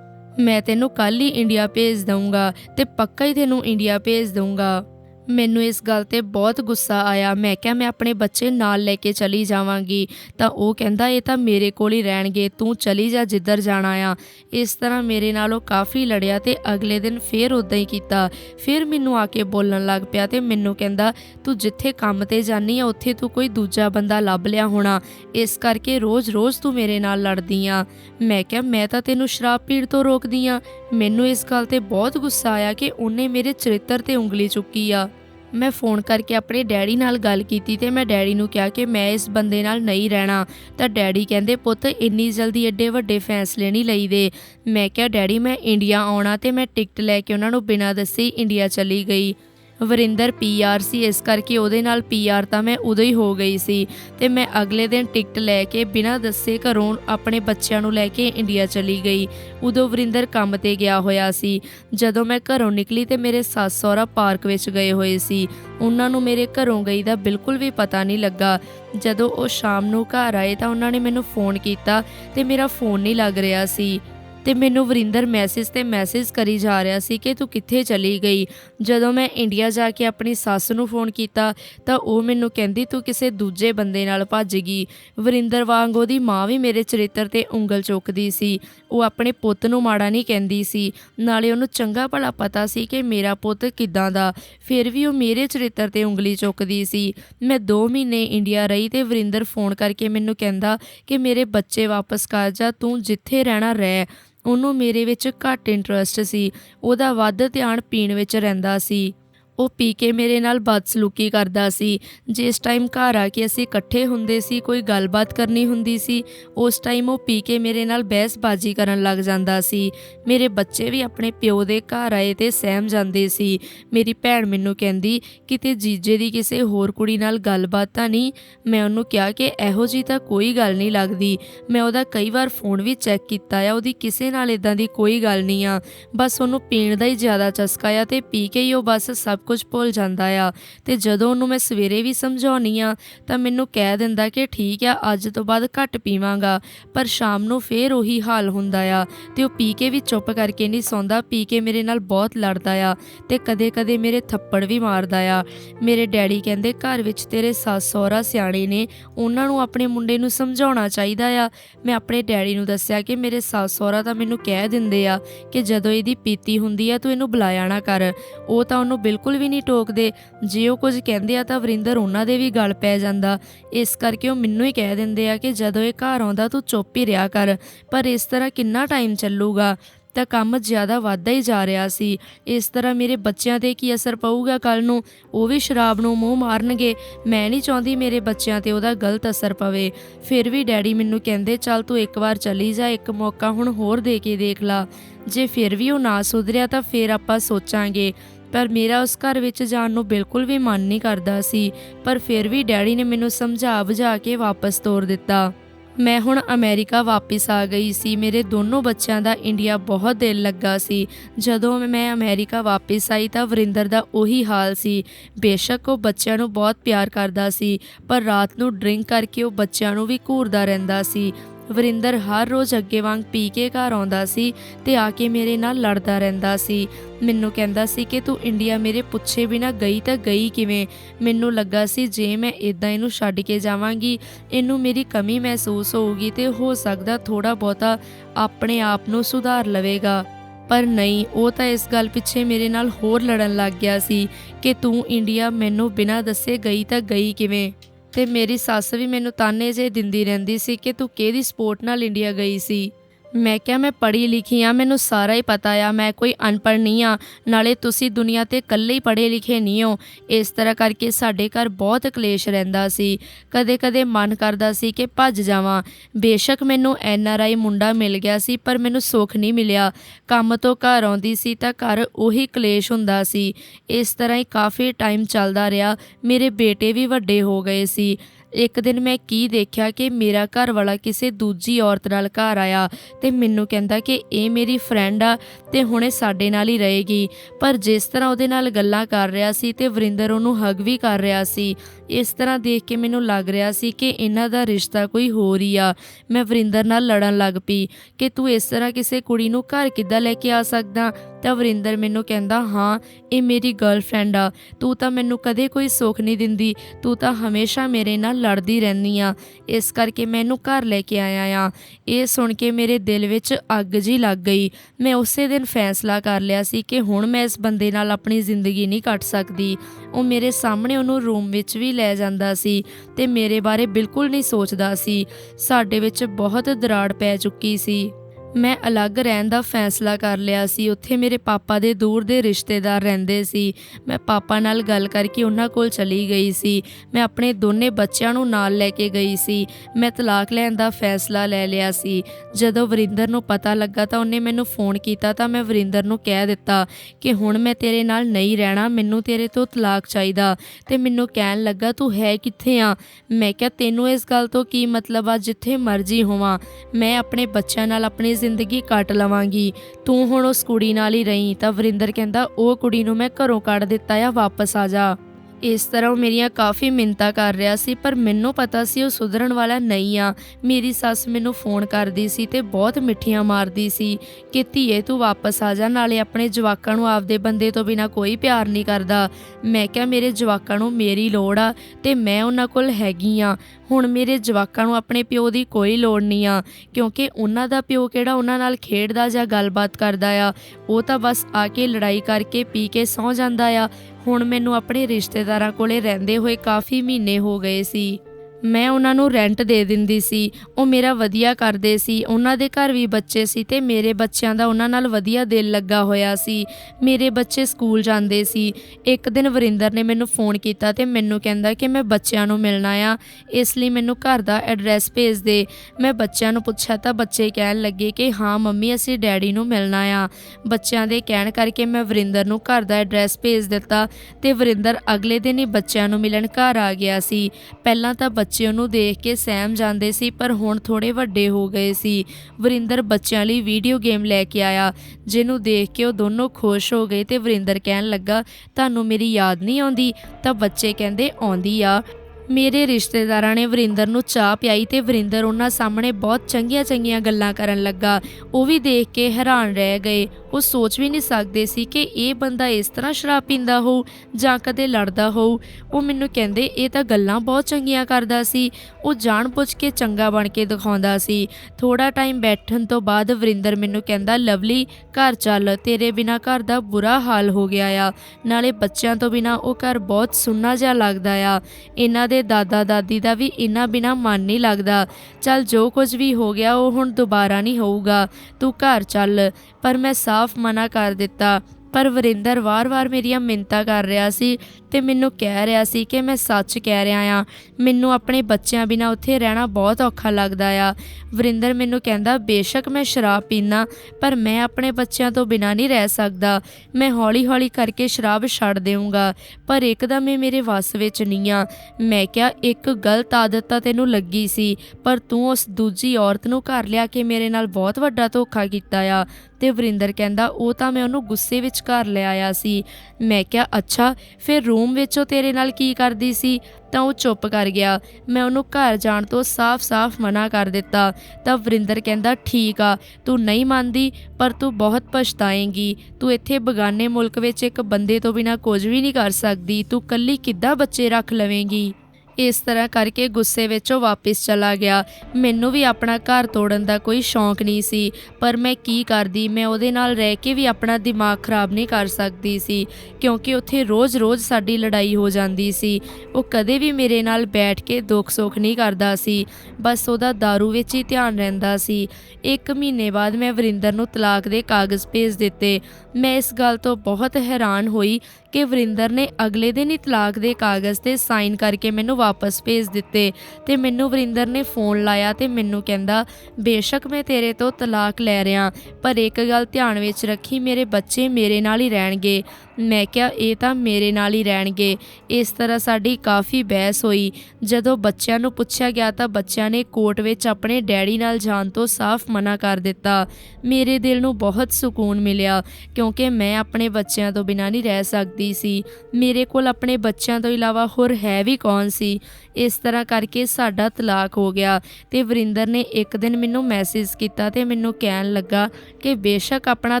ਮੈਂ ਤੈਨੂੰ ਕੱਲ ਹੀ ਇੰਡੀਆ ਭੇਜ ਦਊਂਗਾ ਤੇ ਪੱਕਾ ਹੀ ਤੈਨੂੰ ਇੰਡੀਆ ਭੇਜ ਦਊਂਗਾ। ਮੈਨੂੰ ਇਸ ਗੱਲ ਤੇ ਬਹੁਤ ਗੁੱਸਾ ਆਇਆ। ਮੈਂ ਕਿਹਾ, ਮੈਂ ਆਪਣੇ ਬੱਚੇ ਨਾਲ ਲੈ ਕੇ ਚਲੀ ਜਾਵਾਂਗੀ। ਤਾਂ ਉਹ ਕਹਿੰਦਾ, ਇਹ ਤਾਂ ਮੇਰੇ ਕੋਲ ਹੀ ਰਹਿਣਗੇ। ਤੂੰ ਚਲੀ ਜਾ ਜਿੱਧਰ ਜਾਣਾ ਆ। ਇਸ ਤਰ੍ਹਾਂ ਮੇਰੇ ਨਾਲ ਉਹ ਕਾਫੀ ਲੜਿਆ ਤੇ ਅਗਲੇ ਦਿਨ ਫੇਰ ਉਦਾਂ ਹੀ ਕੀਤਾ। ਫਿਰ ਮੈਨੂੰ ਆ ਕੇ ਬੋਲਣ ਲੱਗ ਪਿਆ ਤੇ ਮੈਨੂੰ ਕਹਿੰਦਾ, ਤੂੰ ਜਿੱਥੇ ਕੰਮ ਤੇ ਜਾਨੀ ਆ, ਉੱਥੇ ਤੂੰ ਕੋਈ ਦੂਜਾ ਬੰਦਾ ਲੱਭ ਲਿਆ ਹੋਣਾ। ਇਸ ਕਰਕੇ ਰੋਜ਼-ਰੋਜ਼ ਤੂੰ ਮੇਰੇ ਨਾਲ ਲੜਦੀ ਆ। ਮੈਂ ਕਿਹਾ, ਮੈਂ ਤਾਂ ਤੈਨੂੰ ਸ਼ਰਾਬ ਪੀਣ ਤੋਂ ਰੋਕਦੀ ਆ। ਮੈਨੂੰ ਇਸ ਗੱਲ ਤੇ ਬਹੁਤ ਗੁੱਸਾ ਆਇਆ ਕਿ ਉਹਨੇ ਮੇਰੇ ਚਰਿੱਤਰ ਤੇ ਉਂਗਲੀ ਚੁੱਕੀ ਆ। ਮੈਂ ਫੋਨ ਕਰਕੇ ਆਪਣੇ ਡੈਡੀ ਨਾਲ ਗੱਲ ਕੀਤੀ ਤੇ ਮੈਂ ਡੈਡੀ ਨੂੰ ਕਿਹਾ ਕਿ ਮੈਂ ਇਸ ਬੰਦੇ ਨਾਲ ਨਹੀਂ ਰਹਿਣਾ। ਤਾਂ ਡੈਡੀ ਕਹਿੰਦੇ, ਪੁੱਤ, ਇੰਨੀ ਜਲਦੀ ਐਡੇ ਵੱਡੇ ਫੈਸਲੇ ਨਹੀਂ ਲਈਦੇ। ਮੈਂ ਕਿਹਾ, ਡੈਡੀ, ਮੈਂ ਇੰਡੀਆ ਆਉਣਾ ਤੇ ਮੈਂ ਟਿਕਟ ਲੈ ਕੇ ਉਹਨਾਂ ਨੂੰ ਬਿਨਾਂ ਦੱਸੇ ਇੰਡੀਆ ਚਲੀ ਗਈ। ਵਰਿੰਦਰ ਪੀਆਰ ਸੀ, ਇਸ ਕਰਕੇ ਉਹਦੇ ਨਾਲ ਪੀਆਰ ਤਾਂ ਮੈਂ ਉਦੋਂ ਹੀ ਹੋ ਗਈ ਸੀ ਤੇ ਮੈਂ ਅਗਲੇ ਦਿਨ ਟਿਕਟ ਲੈ ਕੇ ਬਿਨਾਂ ਦੱਸੇ ਘਰੋਂ ਆਪਣੇ ਬੱਚਿਆਂ ਨੂੰ ਲੈ ਕੇ ਇੰਡੀਆ ਚਲੀ ਗਈ। ਉਦੋਂ ਵਰਿੰਦਰ ਕੰਮ ਤੇ ਗਿਆ ਹੋਇਆ ਸੀ। ਜਦੋਂ ਮੈਂ ਘਰੋਂ ਨਿਕਲੀ ਤੇ ਮੇਰੇ ਸੱਸ ਸਹੁਰਾ ਪਾਰਕ ਵਿੱਚ ਗਏ ਹੋਏ ਸੀ। ਉਹਨਾਂ ਨੂੰ ਮੇਰੇ ਘਰੋਂ ਗਈ ਦਾ ਬਿਲਕੁਲ ਵੀ ਪਤਾ ਨਹੀਂ ਲੱਗਾ। ਜਦੋਂ ਉਹ ਸ਼ਾਮ ਨੂੰ ਘਰ ਆਏ ਤਾਂ ਉਹਨਾਂ ਨੇ ਮੈਨੂੰ ਫੋਨ ਕੀਤਾ ਤੇ ਮੇਰਾ ਫੋਨ ਨਹੀਂ ਲੱਗ ਰਿਹਾ ਸੀ। ਤੇ ਮੈਨੂੰ ਵਰਿੰਦਰ ਮੈਸੇਜ ਤੇ ਮੈਸੇਜ ਕਰੀ ਜਾ ਰਿਹਾ ਸੀ ਕਿ ਤੂੰ ਕਿੱਥੇ ਚਲੀ ਗਈ? ਜਦੋਂ ਮੈਂ ਇੰਡੀਆ ਜਾ ਕੇ ਆਪਣੀ ਸੱਸ ਨੂੰ ਫੋਨ ਕੀਤਾ, ਤਾਂ ਉਹ ਮੈਨੂੰ ਕਹਿੰਦੀ, ਤੂੰ ਕਿਸੇ ਦੂਜੇ ਬੰਦੇ ਨਾਲ ਭੱਜ ਗਈ। ਵਰਿੰਦਰ ਵਾਂਗ ਉਹਦੀ ਮਾਂ ਵੀ ਮੇਰੇ ਚਰਿੱਤਰ ਤੇ ਉਂਗਲ ਚੁੱਕਦੀ ਸੀ। ਉਹ ਆਪਣੇ ਪੁੱਤ ਨੂੰ ਮਾੜਾ ਨਹੀਂ ਕਹਿੰਦੀ ਸੀ। ਨਾਲੇ ਉਹਨੂੰ ਚੰਗਾ ਭਲਾ ਪਤਾ ਸੀ ਕਿ ਮੇਰਾ ਪੁੱਤ ਕਿੱਦਾਂ ਦਾ। ਫਿਰ ਵੀ ਉਹ ਮੇਰੇ ਚਰਿੱਤਰ ਤੇ ਉਂਗਲੀ ਚੁੱਕਦੀ ਸੀ। ਮੈਂ 2 ਮਹੀਨੇ ਇੰਡੀਆ ਰਹੀ ਤੇ ਵਰਿੰਦਰ ਫੋਨ ਕਰਕੇ ਮੈਨੂੰ ਕਹਿੰਦਾ ਕਿ ਮੇਰੇ ਬੱਚੇ ਵਾਪਸ ਕਰ ਜਾ, ਤੂੰ ਜਿੱਥੇ ਰਹਿਣਾ ਰਹਿ। ਉਹਨੂੰ ਮੇਰੇ ਵਿੱਚ ਘੱਟ ਇੰਟਰਸਟ ਸੀ। ਉਹਦਾ ਵੱਧ ਧਿਆਨ ਪੀਣ ਵਿੱਚ ਰਹਿੰਦਾ ਸੀ। ਉਹ ਪੀ ਕੇ ਮੇਰੇ ਨਾਲ ਬਦਸਲੂਕੀ ਕਰਦਾ ਸੀ। ਜਿਸ ਟਾਈਮ ਘਰ ਆ ਕੇ ਅਸੀਂ ਇਕੱਠੇ ਹੁੰਦੇ ਸੀ, ਕੋਈ ਗੱਲਬਾਤ ਕਰਨੀ ਹੁੰਦੀ ਸੀ, ਉਸ ਟਾਈਮ ਉਹ ਪੀ ਕੇ ਮੇਰੇ ਨਾਲ ਬਹਿਸਬਾਜ਼ੀ ਕਰਨ ਲੱਗ ਜਾਂਦਾ ਸੀ। ਮੇਰੇ ਬੱਚੇ ਵੀ ਆਪਣੇ ਪਿਓ ਦੇ ਘਰ ਆਏ ਤੇ ਸਹਿਮ ਜਾਂਦੇ ਸੀ। ਮੇਰੀ ਭੈਣ ਮੈਨੂੰ ਕਹਿੰਦੀ, ਕਿਤੇ ਜੀਜੇ ਦੀ ਕਿਸੇ ਹੋਰ ਕੁੜੀ ਨਾਲ ਗੱਲਬਾਤ ਤਾਂ ਨਹੀਂ? ਮੈਂ ਉਹਨੂੰ ਕਿਹਾ ਕਿ ਇਹੋ ਜੀ ਤਾਂ ਕੋਈ ਗੱਲ ਨਹੀਂ ਲੱਗਦੀ। ਮੈਂ ਉਹਦਾ ਕਈ ਵਾਰ ਫੋਨ ਵੀ ਚੈੱਕ ਕੀਤਾ ਆ, ਉਹਦੀ ਕਿਸੇ ਨਾਲ ਇਦਾਂ ਦੀ ਕੋਈ ਗੱਲ ਨਹੀਂ ਆ। ਬਸ ਉਹਨੂੰ ਪੀਣ ਦਾ ਹੀ ਜ਼ਿਆਦਾ ਚਸਕਾ ਆ ਤੇ ਪੀ ਕੇ ਹੀ ਉਹ ਬਸ ਸਭ ਕੁਝ ਭੁੱਲ ਜਾਂਦਾ ਆ। ਤੇ ਜਦੋਂ ਉਹਨੂੰ ਮੈਂ ਸਵੇਰੇ ਵੀ ਸਮਝਾਉਣੀ ਆ, ਤਾਂ ਮੈਨੂੰ ਕਹਿ ਦਿੰਦਾ ਕਿ ਠੀਕ ਆ, ਅੱਜ ਤੋਂ ਬਾਅਦ ਘੱਟ ਪੀਵਾਂਗਾ। ਪਰ ਸ਼ਾਮ ਨੂੰ ਫੇਰ ਉਹੀ ਹਾਲ ਹੁੰਦਾ ਆ ਤੇ ਉਹ ਪੀ ਕੇ ਵੀ ਚੁੱਪ ਕਰਕੇ ਨਹੀਂ ਸੌਂਦਾ, ਪੀ ਕੇ ਮੇਰੇ ਨਾਲ ਬਹੁਤ ਲੜਦਾ ਆ ਤੇ ਕਦੇ-ਕਦੇ ਮੇਰੇ ਥੱਪੜ ਵੀ ਮਾਰਦਾ ਆ। ਮੇਰੇ ਡੈਡੀ ਕਹਿੰਦੇ, ਘਰ ਵਿੱਚ ਤੇਰੇ ਸੱਸ, ਸਹੁਰਾ, ਸਿਆਣੇ ਨੇ, ਉਹਨਾਂ ਨੂੰ ਆਪਣੇ ਮੁੰਡੇ ਨੂੰ ਸਮਝਾਉਣਾ ਚਾਹੀਦਾ ਆ। ਮੈਂ ਆਪਣੇ ਡੈਡੀ ਨੂੰ ਦੱਸਿਆ ਕਿ ਮੇਰੇ ਸੱਸ, ਸਹੁਰਾ ਤਾਂ ਮੈਨੂੰ ਕਹਿ ਦਿੰਦੇ ਆ ਕਿ ਜਦੋਂ ਇਹਦੀ ਪੀਤੀ ਹੁੰਦੀ ਆ, ਤੂੰ ਇਹਨੂੰ ਬੁਲਾਇਆ ਨਾ ਕਰ। ਉਹ ਤਾਂ ਉਹਨੂੰ ਬਿਲਕੁਲ ਬਿਲਕੁਲ ਵੀ ਨਹੀਂ ਟੋਕਦੇ। ਜੇ ਉਹ ਕੁਝ ਕਹਿੰਦੇ ਆ ਤਾਂ ਵਰਿੰਦਰ ਉਹਨਾਂ ਦੇ ਵੀ ਗਲ ਪੈ ਜਾਂਦਾ। ਇਸ ਕਰਕੇ ਉਹ ਮੈਨੂੰ ਹੀ ਕਹਿ ਦਿੰਦੇ ਆ ਕਿ ਜਦੋਂ ਇਹ ਘਰ ਆਉਂਦਾ ਤੂੰ ਚੁੱਪ ਹੀ ਰਿਹਾ ਕਰ। ਪਰ ਇਸ ਤਰ੍ਹਾਂ ਕਿੰਨਾ ਟਾਈਮ ਚੱਲੂਗਾ? ਤਾਂ ਕੰਮ ਜ਼ਿਆਦਾ ਵੱਧਦਾ ਹੀ ਜਾ ਰਿਹਾ ਸੀ। ਇਸ ਤਰ੍ਹਾਂ ਮੇਰੇ ਬੱਚਿਆਂ ਤੇ ਕੀ ਅਸਰ ਪਊਗਾ ਕੱਲ ਨੂੰ? ਉਹ ਵੀ ਸ਼ਰਾਬ ਨੂੰ ਮੂੰਹ ਮਾਰਨਗੇ। ਮੈਂ ਨਹੀਂ ਚਾਹੁੰਦੀ ਮੇਰੇ ਬੱਚਿਆਂ ਤੇ ਉਹਦਾ ਗਲਤ ਅਸਰ ਪਵੇ। ਫਿਰ ਵੀ ਡੈਡੀ ਮੈਨੂੰ ਕਹਿੰਦੇ, ਚੱਲ ਤੂੰ ਇੱਕ ਵਾਰ ਚਲੀ ਜਾ, ਇੱਕ ਮੌਕਾ ਹੁਣ ਹੋਰ ਦੇ ਕੇ ਦੇਖ ਲਾ। ਜੇ ਫਿਰ ਵੀ ਉਹ ਨਾ ਸੁਧਰਿਆ ਤਾਂ ਫਿਰ ਆਪਾਂ ਸੋਚਾਂਗੇ। ਪਰ ਮੇਰਾ ਉਸ ਘਰ ਵਿੱਚ ਜਾਣ ਨੂੰ ਬਿਲਕੁਲ ਵੀ ਮਨ ਨਹੀਂ ਕਰਦਾ ਸੀ, ਪਰ ਫਿਰ ਵੀ ਡੈਡੀ ਨੇ ਮੈਨੂੰ ਸਮਝਾ ਬੁਝਾ ਕੇ ਵਾਪਸ ਤੋਰ ਦਿੱਤਾ। ਮੈਂ ਹੁਣ ਅਮਰੀਕਾ ਵਾਪਸ ਆ ਗਈ ਸੀ। ਮੇਰੇ ਦੋਨੋਂ ਬੱਚਿਆਂ ਦਾ ਇੰਡੀਆ ਬਹੁਤ ਦਿਲ ਲੱਗਾ ਸੀ। ਜਦੋਂ ਮੈਂ ਅਮਰੀਕਾ ਵਾਪਸ ਆਈ ਤਾਂ ਵਰਿੰਦਰ ਦਾ ਉਹੀ ਹਾਲ ਸੀ। ਬੇਸ਼ੱਕ ਉਹ ਬੱਚਿਆਂ ਨੂੰ ਬਹੁਤ ਪਿਆਰ ਕਰਦਾ ਸੀ, ਪਰ ਰਾਤ ਨੂੰ ਡਰਿੰਕ ਕਰਕੇ ਉਹ ਬੱਚਿਆਂ ਨੂੰ ਵੀ ਘੂਰਦਾ ਰਹਿੰਦਾ ਸੀ। ਵਰਿੰਦਰ ਹਰ ਰੋਜ਼ ਅੱਗੇ ਵਾਂਗ ਪੀ ਕੇ ਘਰ ਆਉਂਦਾ ਸੀ ਤੇ ਆ ਕੇ ਮੇਰੇ ਨਾਲ ਲੜਦਾ ਰਹਿੰਦਾ ਸੀ। ਮੈਨੂੰ ਕਹਿੰਦਾ ਸੀ ਕਿ ਤੂੰ ਇੰਡੀਆ ਮੇਰੇ ਪੁੱਛੇ ਬਿਨਾ ਗਈ ਤਾਂ ਗਈ ਕਿਵੇਂ? ਮੈਨੂੰ ਲੱਗਾ ਸੀ ਜੇ ਮੈਂ ਇਦਾਂ ਇਹਨੂੰ ਛੱਡ ਕੇ ਜਾਵਾਂਗੀ, ਇਹਨੂੰ ਮੇਰੀ ਕਮੀ ਮਹਿਸੂਸ ਹੋਊਗੀ ਤੇ ਹੋ ਸਕਦਾ ਥੋੜਾ ਬਹੁਤਾ ਆਪਣੇ ਆਪ ਨੂੰ ਸੁਧਾਰ ਲਵੇਗਾ। ਪਰ ਨਹੀਂ, ਉਹ ਤਾਂ ਇਸ ਗੱਲ ਪਿੱਛੇ ਮੇਰੇ ਨਾਲ ਹੋਰ ਲੜਨ ਲੱਗ ਗਿਆ ਸੀ ਕਿ ਤੂੰ ਇੰਡੀਆ ਮੈਨੂੰ ਬਿਨਾਂ ਦੱਸੇ ਗਈ ਤਾਂ ਗਈ ਕਿਵੇਂ? ਤੇ ਮੇਰੀ ਸੱਸ ਵੀ ਮੈਨੂੰ ਤਾਨੇ ਜੇ ਦਿੰਦੀ ਰਹਿੰਦੀ ਸੀ ਕਿ ਤੂੰ ਕਿਹਦੀ ਸਪੋਰਟ ਨਾਲ ਇੰਡੀਆ ਗਈ ਸੀ। ਮੈਂ ਕਿਹਾ, ਮੈਂ ਪੜ੍ਹੀ ਲਿਖੀ ਆ, ਮੈਨੂੰ ਸਾਰਾ ਹੀ ਪਤਾ ਆ, ਮੈਂ ਕੋਈ ਅਨਪੜ੍ਹ ਨਹੀਂ ਆ। ਨਾਲੇ ਤੁਸੀਂ ਦੁਨੀਆ ਤੇ ਇਕੱਲੇ ਹੀ ਪੜ੍ਹੇ ਲਿਖੇ ਨਹੀਂ ਹੋ। ਇਸ ਤਰ੍ਹਾਂ ਕਰਕੇ ਸਾਡੇ ਘਰ ਬਹੁਤ ਕਲੇਸ਼ ਰਹਿੰਦਾ ਸੀ। ਕਦੇ-ਕਦੇ ਮਨ ਕਰਦਾ ਸੀ ਕਿ ਭੱਜ ਜਾਵਾਂ। ਬੇਸ਼ੱਕ ਮੈਨੂੰ ਐਨ ਆਰ ਆਈ ਮੁੰਡਾ ਮਿਲ ਗਿਆ ਸੀ, ਪਰ ਮੈਨੂੰ ਸੁੱਖ ਨਹੀਂ ਮਿਲਿਆ। ਕੰਮ ਤੋਂ ਘਰ ਆਉਂਦੀ ਸੀ ਤਾਂ ਘਰ ਉਹੀ ਕਲੇਸ਼ ਹੁੰਦਾ ਸੀ। ਇਸ ਤਰ੍ਹਾਂ ਹੀ ਕਾਫੀ ਟਾਈਮ ਚੱਲਦਾ ਰਿਹਾ। ਮੇਰੇ ਬੇਟੇ ਵੀ ਵੱਡੇ ਹੋ ਗਏ ਸੀ। ਇੱਕ ਦਿਨ ਮੈਂ ਕੀ ਦੇਖਿਆ ਕਿ ਮੇਰਾ ਘਰ ਵਾਲਾ ਕਿਸੇ ਦੂਜੀ ਔਰਤ ਨਾਲ ਘਰ ਆਇਆ ਤੇ ਮੈਨੂੰ ਕਹਿੰਦਾ ਕਿ ਇਹ ਮੇਰੀ ਫਰੈਂਡ ਆ ਤੇ ਹੁਣੇ ਸਾਡੇ ਨਾਲ ਹੀ ਰਹੇਗੀ। ਪਰ ਜਿਸ ਤਰ੍ਹਾਂ ਉਹਦੇ ਨਾਲ ਗੱਲਾਂ ਕਰ ਰਿਹਾ ਸੀ ਤੇ ਵਰਿੰਦਰ ਉਹਨੂੰ ਹਗ ਵੀ ਕਰ ਰਿਹਾ ਸੀ ਇਸ ਤਰ੍ਹਾਂ ਦੇਖ ਕੇ ਮੈਨੂੰ ਲੱਗ ਰਿਹਾ ਸੀ ਕਿ ਇਹਨਾਂ ਦਾ ਰਿਸ਼ਤਾ ਕੋਈ ਹੋਰ ਹੀ ਆ। ਮੈਂ ਵਰਿੰਦਰ ਨਾਲ ਲੜਨ ਲੱਗ ਪਈ ਕਿ ਤੂੰ ਇਸ ਤਰ੍ਹਾਂ ਕਿਸੇ ਕੁੜੀ ਨੂੰ ਘਰ ਕਿੱਦਾਂ ਲੈ ਕੇ ਆ ਸਕਦਾ? ਤਾਂ ਵਰਿੰਦਰ ਮੈਨੂੰ ਕਹਿੰਦਾ, ਹਾਂ, ਇਹ ਮੇਰੀ ਗਰਲਫ੍ਰੈਂਡ ਆ। ਤੂੰ ਤਾਂ ਮੈਨੂੰ ਕਦੇ ਕੋਈ ਸੁੱਖ ਨਹੀਂ ਦਿੰਦੀ। ਤੂੰ ਤਾਂ ਹਮੇਸ਼ਾ ਮੇਰੇ ਨਾਲ ਲੜਦੀ ਰਹਿੰਦੀ ਆ। ਇਸ ਕਰਕੇ ਮੈਂ ਇਹਨੂੰ ਘਰ ਲੈ ਕੇ ਆਇਆ ਆ। ਇਹ ਸੁਣ ਕੇ ਮੇਰੇ ਦਿਲ ਵਿੱਚ ਅੱਗ ਜੀ ਲੱਗ ਗਈ। ਮੈਂ ਉਸੇ ਦਿਨ ਫੈਸਲਾ ਕਰ ਲਿਆ ਸੀ ਕਿ ਹੁਣ ਮੈਂ ਇਸ ਬੰਦੇ ਨਾਲ ਆਪਣੀ ਜ਼ਿੰਦਗੀ ਨਹੀਂ ਕੱਟ ਸਕਦੀ। ਉਹ ਮੇਰੇ ਸਾਹਮਣੇ ਉਹਨੂੰ ਰੂਮ ਵਿੱਚ ਵੀ ਲੈ ਜਾਂਦਾ ਸੀ ਤੇ ਮੇਰੇ ਬਾਰੇ ਬਿਲਕੁਲ ਨਹੀਂ ਸੋਚਦਾ ਸੀ। ਸਾਡੇ ਵਿੱਚ ਬਹੁਤ ਦਰਾੜ ਪੈ ਚੁੱਕੀ ਸੀ। ਮੈਂ ਅਲੱਗ ਰਹਿਣ ਦਾ ਫੈਸਲਾ ਕਰ ਲਿਆ ਸੀ। ਉੱਥੇ ਮੇਰੇ ਪਾਪਾ ਦੇ ਦੂਰ ਦੇ ਰਿਸ਼ਤੇਦਾਰ ਰਹਿੰਦੇ ਸੀ। ਮੈਂ ਪਾਪਾ ਨਾਲ ਗੱਲ ਕਰਕੇ ਉਹਨਾਂ ਕੋਲ ਚਲੀ ਗਈ ਸੀ। ਮੈਂ ਆਪਣੇ ਦੋਨੇ ਬੱਚਿਆਂ ਨੂੰ ਨਾਲ ਲੈ ਕੇ ਗਈ ਸੀ। ਮੈਂ ਤਲਾਕ ਲੈਣ ਦਾ ਫੈਸਲਾ ਲੈ ਲਿਆ ਸੀ। ਜਦੋਂ ਵਰਿੰਦਰ ਨੂੰ ਪਤਾ ਲੱਗਾ ਤਾਂ ਉਹਨੇ ਮੈਨੂੰ ਫੋਨ ਕੀਤਾ ਤਾਂ ਮੈਂ ਵਰਿੰਦਰ ਨੂੰ ਕਹਿ ਦਿੱਤਾ ਕਿ ਹੁਣ ਮੈਂ ਤੇਰੇ ਨਾਲ ਨਹੀਂ ਰਹਿਣਾ, ਮੈਨੂੰ ਤੇਰੇ ਤੋਂ ਤਲਾਕ ਚਾਹੀਦਾ ਤੇ ਮੈਨੂੰ ਕਹਿਣ ਲੱਗਾ ਤੂੰ ਹੈ ਕਿੱਥੇ ਆ? ਮੈਂ ਕਿਹਾ ਤੈਨੂੰ ਇਸ ਗੱਲ ਤੋਂ ਕੀ ਮਤਲਬ ਆ? ਜਿੱਥੇ ਮਰਜ਼ੀ ਹੋਵਾਂ। ਮੈਂ ਆਪਣੇ ਬੱਚਿਆਂ ਨਾਲ ਆਪਣੀ ਜ਼ਿੰਦਗੀ ਕੱਟ ਲਵਾਂਗੀ। ਤੂੰ ਹੁਣ ਉਸ ਕੁੜੀ ਨਾਲ ਹੀ ਰਹੀਂ ਤਾਂ ਵਰਿੰਦਰ ਕਹਿੰਦਾ, ਉਹ ਕੁੜੀ ਨੂੰ ਮੈਂ ਘਰੋਂ ਕੱਢ ਦਿੱਤਾ ਆ, ਵਾਪਸ ਆ ਜਾ। ਇਸ ਤਰ੍ਹਾਂ ਉਹ ਮੇਰੀਆਂ ਕਾਫੀ ਮਿੰਤਾ ਕਰ ਰਿਹਾ ਸੀ, ਪਰ ਮੈਨੂੰ ਪਤਾ ਸੀ ਉਹ ਸੁਧਰਨ ਵਾਲਾ ਨਹੀਂ ਆ। ਮੇਰੀ ਸੱਸ ਮੈਨੂੰ ਫੋਨ ਕਰਦੀ ਸੀ ਤੇ ਬਹੁਤ ਮਿੱਠੀਆਂ ਮਾਰਦੀ ਸੀ ਕਿ ਧੀਏ ਤੂੰ ਵਾਪਸ ਆ ਜਾ, ਨਾਲੇ ਆਪਣੇ ਜਵਾਕਾਂ ਨੂੰ ਆਪਦੇ ਬੰਦੇ ਤੋਂ ਬਿਨਾ ਕੋਈ ਪਿਆਰ ਨਹੀਂ ਕਰਦਾ। ਮੈਂ ਕਿਹਾ, ਮੇਰੇ ਜਵਾਕਾਂ ਨੂੰ ਮੇਰੀ ਲੋੜ ਆ ਤੇ ਮੈਂ ਉਹਨਾਂ ਕੋਲ ਹੈਗੀ ਆ। ਹੁਣ ਮੇਰੇ ਜਵਾਕਾਂ ਨੂੰ ਆਪਣੇ ਪਿਓ ਦੀ ਕੋਈ ਲੋੜ ਨਹੀਂ ਆ, ਕਿਉਂਕਿ ਉਹਨਾਂ ਦਾ ਪਿਓ ਕਿਹੜਾ ਉਹਨਾਂ ਨਾਲ ਖੇਡਦਾ ਜਾਂ ਗੱਲਬਾਤ ਕਰਦਾ ਆ। ਉਹ ਤਾਂ ਬਸ ਆ ਕੇ ਲੜਾਈ ਕਰਕੇ ਪੀ ਕੇ ਸੌਂ ਜਾਂਦਾ ਆ। ਹੁਣ ਮੈਨੂੰ ਆਪਣੇ ਰਿਸ਼ਤੇਦਾਰਾਂ ਕੋਲੇ ਰਹਿੰਦੇ ਹੋਏ ਕਾਫੀ ਮਹੀਨੇ ਹੋ ਗਏ ਸੀ। ਮੈਂ ਉਹਨਾਂ ਨੂੰ ਰੈਂਟ ਦੇ ਦਿੰਦੀ ਸੀ। ਉਹ ਮੇਰਾ ਵਧੀਆ ਕਰਦੇ ਸੀ। ਉਹਨਾਂ ਦੇ ਘਰ ਵੀ ਬੱਚੇ ਸੀ ਤੇ ਮੇਰੇ ਬੱਚਿਆਂ ਦਾ ਉਹਨਾਂ ਨਾਲ ਵਧੀਆ ਦਿਲ ਲੱਗਾ ਹੋਇਆ ਸੀ। ਮੇਰੇ ਬੱਚੇ ਸਕੂਲ ਜਾਂਦੇ ਸੀ। ਇੱਕ ਦਿਨ ਵਰਿੰਦਰ ਨੇ ਮੈਨੂੰ ਫੋਨ ਕੀਤਾ ਤੇ ਮੈਨੂੰ ਕਹਿੰਦਾ ਕਿ ਮੈਂ ਬੱਚਿਆਂ ਨੂੰ ਮਿਲਣਾ ਆ। ਇਸ ਲਈ ਮੈਨੂੰ ਘਰ ਦਾ ਐਡਰੈਸ ਭੇਜ ਦੇ। ਮੈਂ ਬੱਚਿਆਂ ਨੂੰ ਪੁੱਛਿਆ ਤਾਂ ਬੱਚੇ ਕਹਿਣ ਲੱਗੇ ਕਿ ਹਾਂ ਮੰਮੀ, ਅਸੀਂ ਡੈਡੀ ਨੂੰ ਮਿਲਣਾ ਆ। ਬੱਚਿਆਂ ਦੇ ਕਹਿਣ ਕਰਕੇ ਮੈਂ ਵਰਿੰਦਰ ਨੂੰ ਘਰ ਦਾ ਐਡਰੈਸ ਭੇਜ ਦਿੱਤਾ ਤੇ ਵਰਿੰਦਰ ਅਗਲੇ ਦਿਨ ਹੀ ਬੱਚਿਆਂ ਨੂੰ ਮਿਲਣ ਘਰ ਆ ਗਿਆ ਸੀ। ਪਹਿਲਾਂ ਤਾਂ ਬੱਚੇ ਉਹਨੂੰ ਦੇਖ ਕੇ ਸਹਿਮ ਜਾਂਦੇ ਸੀ, ਪਰ ਹੁਣ ਥੋੜੇ ਵੱਡੇ ਹੋ ਗਏ ਸੀ। ਵਰਿੰਦਰ ਬੱਚਿਆਂ ਲਈ ਵੀਡੀਓ ਗੇਮ ਲੈ ਕੇ ਆਇਆ, ਜਿਹਨੂੰ ਦੇਖ ਕੇ ਉਹ ਦੋਨੋਂ ਖੁਸ਼ ਹੋ ਗਏ ਤੇ ਵਰਿੰਦਰ ਕਹਿਣ ਲੱਗਾ, ਤੁਹਾਨੂੰ ਮੇਰੀ ਯਾਦ ਨਹੀਂ ਆਉਂਦੀ? ਤਾਂ ਬੱਚੇ ਕਹਿੰਦੇ, ਆਉਂਦੀ ਆ। ਮੇਰੇ ਰਿਸ਼ਤੇਦਾਰਾਂ ਨੇ ਵਰਿੰਦਰ ਨੂੰ ਚਾਹ ਪਿਆਈ ਤੇ ਵਰਿੰਦਰ ਉਹਨਾਂ ਸਾਹਮਣੇ ਬਹੁਤ ਚੰਗੀਆਂ ਚੰਗੀਆਂ ਗੱਲਾਂ ਕਰਨ ਲੱਗਾ। ਉਹ ਵੀ ਦੇਖ ਕੇ ਹੈਰਾਨ ਰਹਿ ਗਏ। ਉਹ ਸੋਚ ਵੀ ਨਹੀਂ ਸਕਦੇ ਸੀ ਕਿ ਇਹ ਬੰਦਾ ਇਸ ਤਰ੍ਹਾਂ ਸ਼ਰਾਬ ਪੀਂਦਾ ਹੋਊ ਜਾਂ ਕਦੇ ਲੜਦਾ ਹੋਊ। ਉਹ ਮੈਨੂੰ ਕਹਿੰਦੇ, ਇਹ ਤਾਂ ਗੱਲਾਂ ਬਹੁਤ ਚੰਗੀਆਂ ਕਰਦਾ ਸੀ। ਉਹ ਜਾਣਬੁੱਝ ਕੇ ਚੰਗਾ ਬਣ ਕੇ ਦਿਖਾਉਂਦਾ ਸੀ। ਥੋੜਾ ਟਾਈਮ ਬੈਠਣ ਤੋਂ ਬਾਅਦ ਵਰਿੰਦਰ ਮੈਨੂੰ ਕਹਿੰਦਾ, ਲਵਲੀ, ਘਰ ਚੱਲ, ਤੇਰੇ ਬਿਨਾ ਘਰ ਦਾ ਬੁਰਾ ਹਾਲ ਹੋ ਗਿਆ ਆ। ਨਾਲੇ ਬੱਚਿਆਂ ਤੋਂ ਬਿਨਾ ਉਹ ਘਰ ਬਹੁਤ ਸੁੰਨਾ ਜਿਹਾ ਲੱਗਦਾ ਆ। ਇਹਨਾਂ ਦੇ ਦਾਦਾ ਦਾਦੀ ਦਾ ਵੀ ਇਹਨਾਂ ਬਿਨਾ ਮਨ ਨਹੀਂ ਲੱਗਦਾ। ਚੱਲ ਜੋ ਕੁਝ ਵੀ ਹੋ ਗਿਆ, ਉਹ ਹੁਣ ਦੁਬਾਰਾ ਨਹੀਂ ਹੋਊਗਾ। ਤੂੰ ਘਰ ਚੱਲ, ਪਰ ਮੈਂ ਸਾਫ਼ ਮਨਾ ਕਰ ਦਿੱਤਾ। ਪਰ ਵਰਿੰਦਰ ਵਾਰ-ਵਾਰ ਮੇਰੀਆਂ ਮਿੰਤਾ ਕਰ ਰਿਹਾ ਸੀ ਤੇ ਮੈਨੂੰ ਕਹਿ ਰਿਹਾ ਸੀ ਕਿ ਮੈਂ ਸੱਚ ਕਹਿ ਰਿਹਾ ਆ ਮੈਨੂੰ ਆਪਣੇ ਬੱਚਿਆਂ ਬਿਨਾ ਉੱਥੇ ਰਹਿਣਾ ਬਹੁਤ ਔਖਾ ਲੱਗਦਾ ਆ। ਵਰਿੰਦਰ ਮੈਨੂੰ ਕਹਿੰਦਾ, ਬੇਸ਼ੱਕ ਮੈਂ ਸ਼ਰਾਬ ਪੀਣਾ ਪਰ ਮੈਂ ਆਪਣੇ ਬੱਚਿਆਂ ਤੋਂ ਬਿਨਾ ਨਹੀਂ ਰਹਿ ਸਕਦਾ। ਮੈਂ ਹੌਲੀ-ਹੌਲੀ ਕਰਕੇ ਸ਼ਰਾਬ ਛੱਡ ਦੇਵਾਂਗਾ ਪਰ ਇੱਕਦਮ ਇਹ ਮੇਰੇ ਵੱਸ ਵਿੱਚ ਨਹੀਂ ਆ। ਮੈਂ ਕਿਹਾ, ਇੱਕ ਗਲਤ ਆਦਤ ਤਾਂ ਤੈਨੂੰ ਲੱਗੀ ਸੀ, ਪਰ ਤੂੰ ਉਸ ਦੂਜੀ ਔਰਤ ਨੂੰ ਘਰ ਲਿਆ ਕੇ ਮੇਰੇ ਨਾਲ ਬਹੁਤ ਵੱਡਾ ਧੋਖਾ ਕੀਤਾ ਆ। ਤੇ ਵਰਿੰਦਰ ਕਹਿੰਦਾ, ਉਹ ਤਾਂ ਮੈਂ ਉਹਨੂੰ ਗੁੱਸੇ ਵਿੱਚ ਘਰ ਲੈ ਆਇਆ ਸੀ। ਮੈਂ ਕਿਹਾ, ਅੱਛਾ, ਫਿਰ ਰੂਮ ਵਿੱਚ ਉਹ ਤੇਰੇ ਨਾਲ ਕੀ ਕਰਦੀ ਸੀ? ਤਾਂ ਉਹ ਚੁੱਪ ਕਰ ਗਿਆ। ਮੈਂ ਉਹਨੂੰ ਘਰ ਜਾਣ ਤੋਂ ਸਾਫ਼-ਸਾਫ਼ ਮਨਾ ਕਰ ਦਿੱਤਾ। ਤਾਂ ਵਰਿੰਦਰ ਕਹਿੰਦਾ, ਠੀਕ ਆ, ਤੂੰ ਨਹੀਂ ਮੰਨਦੀ, ਪਰ ਤੂੰ ਬਹੁਤ ਪਛਤਾਏਂਗੀ। ਤੂੰ ਇੱਥੇ ਬਗਾਨੇ ਮੁਲਕ ਵਿੱਚ ਇੱਕ ਬੰਦੇ ਤੋਂ ਬਿਨਾ ਕੁਝ ਵੀ ਨਹੀਂ ਕਰ ਸਕਦੀ। ਤੂੰ ਕੱਲੀ ਕਿੱਦਾਂ ਬੱਚੇ ਰੱਖ ਲਵੇਂਗੀ? ਇਸ ਤਰ੍ਹਾਂ ਕਰਕੇ ਗੁੱਸੇ ਵਿੱਚ ਉਹ ਵਾਪਸ ਚਲਾ ਗਿਆ। ਮੈਨੂੰ ਵੀ ਆਪਣਾ ਘਰ ਤੋੜਨ ਦਾ ਕੋਈ ਸ਼ੌਂਕ ਨਹੀਂ ਸੀ, ਪਰ ਮੈਂ ਕੀ ਕਰਦੀ, ਮੈਂ ਉਹਦੇ ਨਾਲ ਰਹਿ ਕੇ ਵੀ ਆਪਣਾ ਦਿਮਾਗ ਖਰਾਬ ਨਹੀਂ ਕਰ ਸਕਦੀ ਸੀ, ਕਿਉਂਕਿ ਉੱਥੇ ਰੋਜ਼-ਰੋਜ਼ ਸਾਡੀ ਲੜਾਈ ਹੋ ਜਾਂਦੀ ਸੀ। ਉਹ ਕਦੇ ਵੀ ਮੇਰੇ ਨਾਲ ਬੈਠ ਕੇ ਦੁੱਖ ਸੁੱਖ ਨਹੀਂ ਕਰਦਾ ਸੀ, ਬਸ ਉਹਦਾ दारू ਵਿੱਚ ਹੀ ਧਿਆਨ ਰਹਿੰਦਾ ਸੀ। ਇੱਕ ਮਹੀਨੇ ਬਾਅਦ ਮੈਂ ਵਰਿੰਦਰ ਨੂੰ ਤਲਾਕ ਦੇ ਕਾਗਜ਼ ਭੇਜ ਦਿੱਤੇ। ਮੈਂ ਇਸ ਗੱਲ ਤੋਂ ਬਹੁਤ ਹੈਰਾਨ ਹੋਈ ਕਿ ਵਰਿੰਦਰ ਨੇ ਅਗਲੇ ਦਿਨ ਹੀ ਤਲਾਕ ਦੇ ਕਾਗਜ਼ ਤੇ ਸਾਈਨ ਕਰਕੇ ਮੈਨੂੰ ਵਾਪਸ ਭੇਜ ਦਿੱਤੇ ਤੇ ਮੈਨੂੰ ਵਰਿੰਦਰ ਨੇ ਫੋਨ ਲਾਇਆ ਤੇ ਮੈਨੂੰ ਕਹਿੰਦਾ, ਬੇਸ਼ੱਕ ਮੈਂ ਤੇਰੇ ਤੋਂ ਤਲਾਕ ਲੈ ਰਿਹਾ, ਪਰ ਇੱਕ ਗੱਲ ਧਿਆਨ ਵਿੱਚ ਰੱਖੀ, ਮੇਰੇ ਬੱਚੇ ਮੇਰੇ ਨਾਲ ਹੀ ਰਹਿਣਗੇ। ਮੈਂ ਕਿਹਾ, ਇਹ ਤਾਂ ਮੇਰੇ ਨਾਲ ਹੀ ਰਹਿਣਗੇ। ਇਸ ਤਰ੍ਹਾਂ ਸਾਡੀ ਕਾਫੀ ਬਹਿਸ ਹੋਈ। ਜਦੋਂ ਬੱਚਿਆਂ ਨੂੰ ਪੁੱਛਿਆ ਗਿਆ ਤਾਂ ਬੱਚਿਆਂ ਨੇ ਕੋਰਟ ਵਿੱਚ ਆਪਣੇ ਡੈਡੀ ਨਾਲ ਜਾਣ ਤੋਂ ਸਾਫ਼ ਮਨਾ ਕਰ ਦਿੱਤਾ। ਮੇਰੇ ਦਿਲ ਨੂੰ ਬਹੁਤ ਸਕੂਨ ਮਿਲਿਆ, ਕਿਉਂਕਿ ਮੈਂ ਆਪਣੇ ਬੱਚਿਆਂ ਤੋਂ ਬਿਨਾਂ ਨਹੀਂ ਰਹਿ ਸਕਦੀ। ਸਕਦੀ ਸੀ। ਮੇਰੇ ਕੋਲ ਆਪਣੇ ਬੱਚਿਆਂ ਤੋਂ ਇਲਾਵਾ ਹੋਰ ਹੈ ਵੀ ਕੌਣ ਸੀ? ਇਸ ਤਰ੍ਹਾਂ ਕਰਕੇ ਸਾਡਾ ਤਲਾਕ ਹੋ ਗਿਆ ਤੇ ਵਰਿੰਦਰ ਨੇ ਇੱਕ ਦਿਨ ਮੈਨੂੰ ਮੈਸੇਜ ਕੀਤਾ ਤੇ ਮੈਨੂੰ ਕਹਿਣ ਲੱਗਾ ਕਿ ਬੇਸ਼ੱਕ ਆਪਣਾ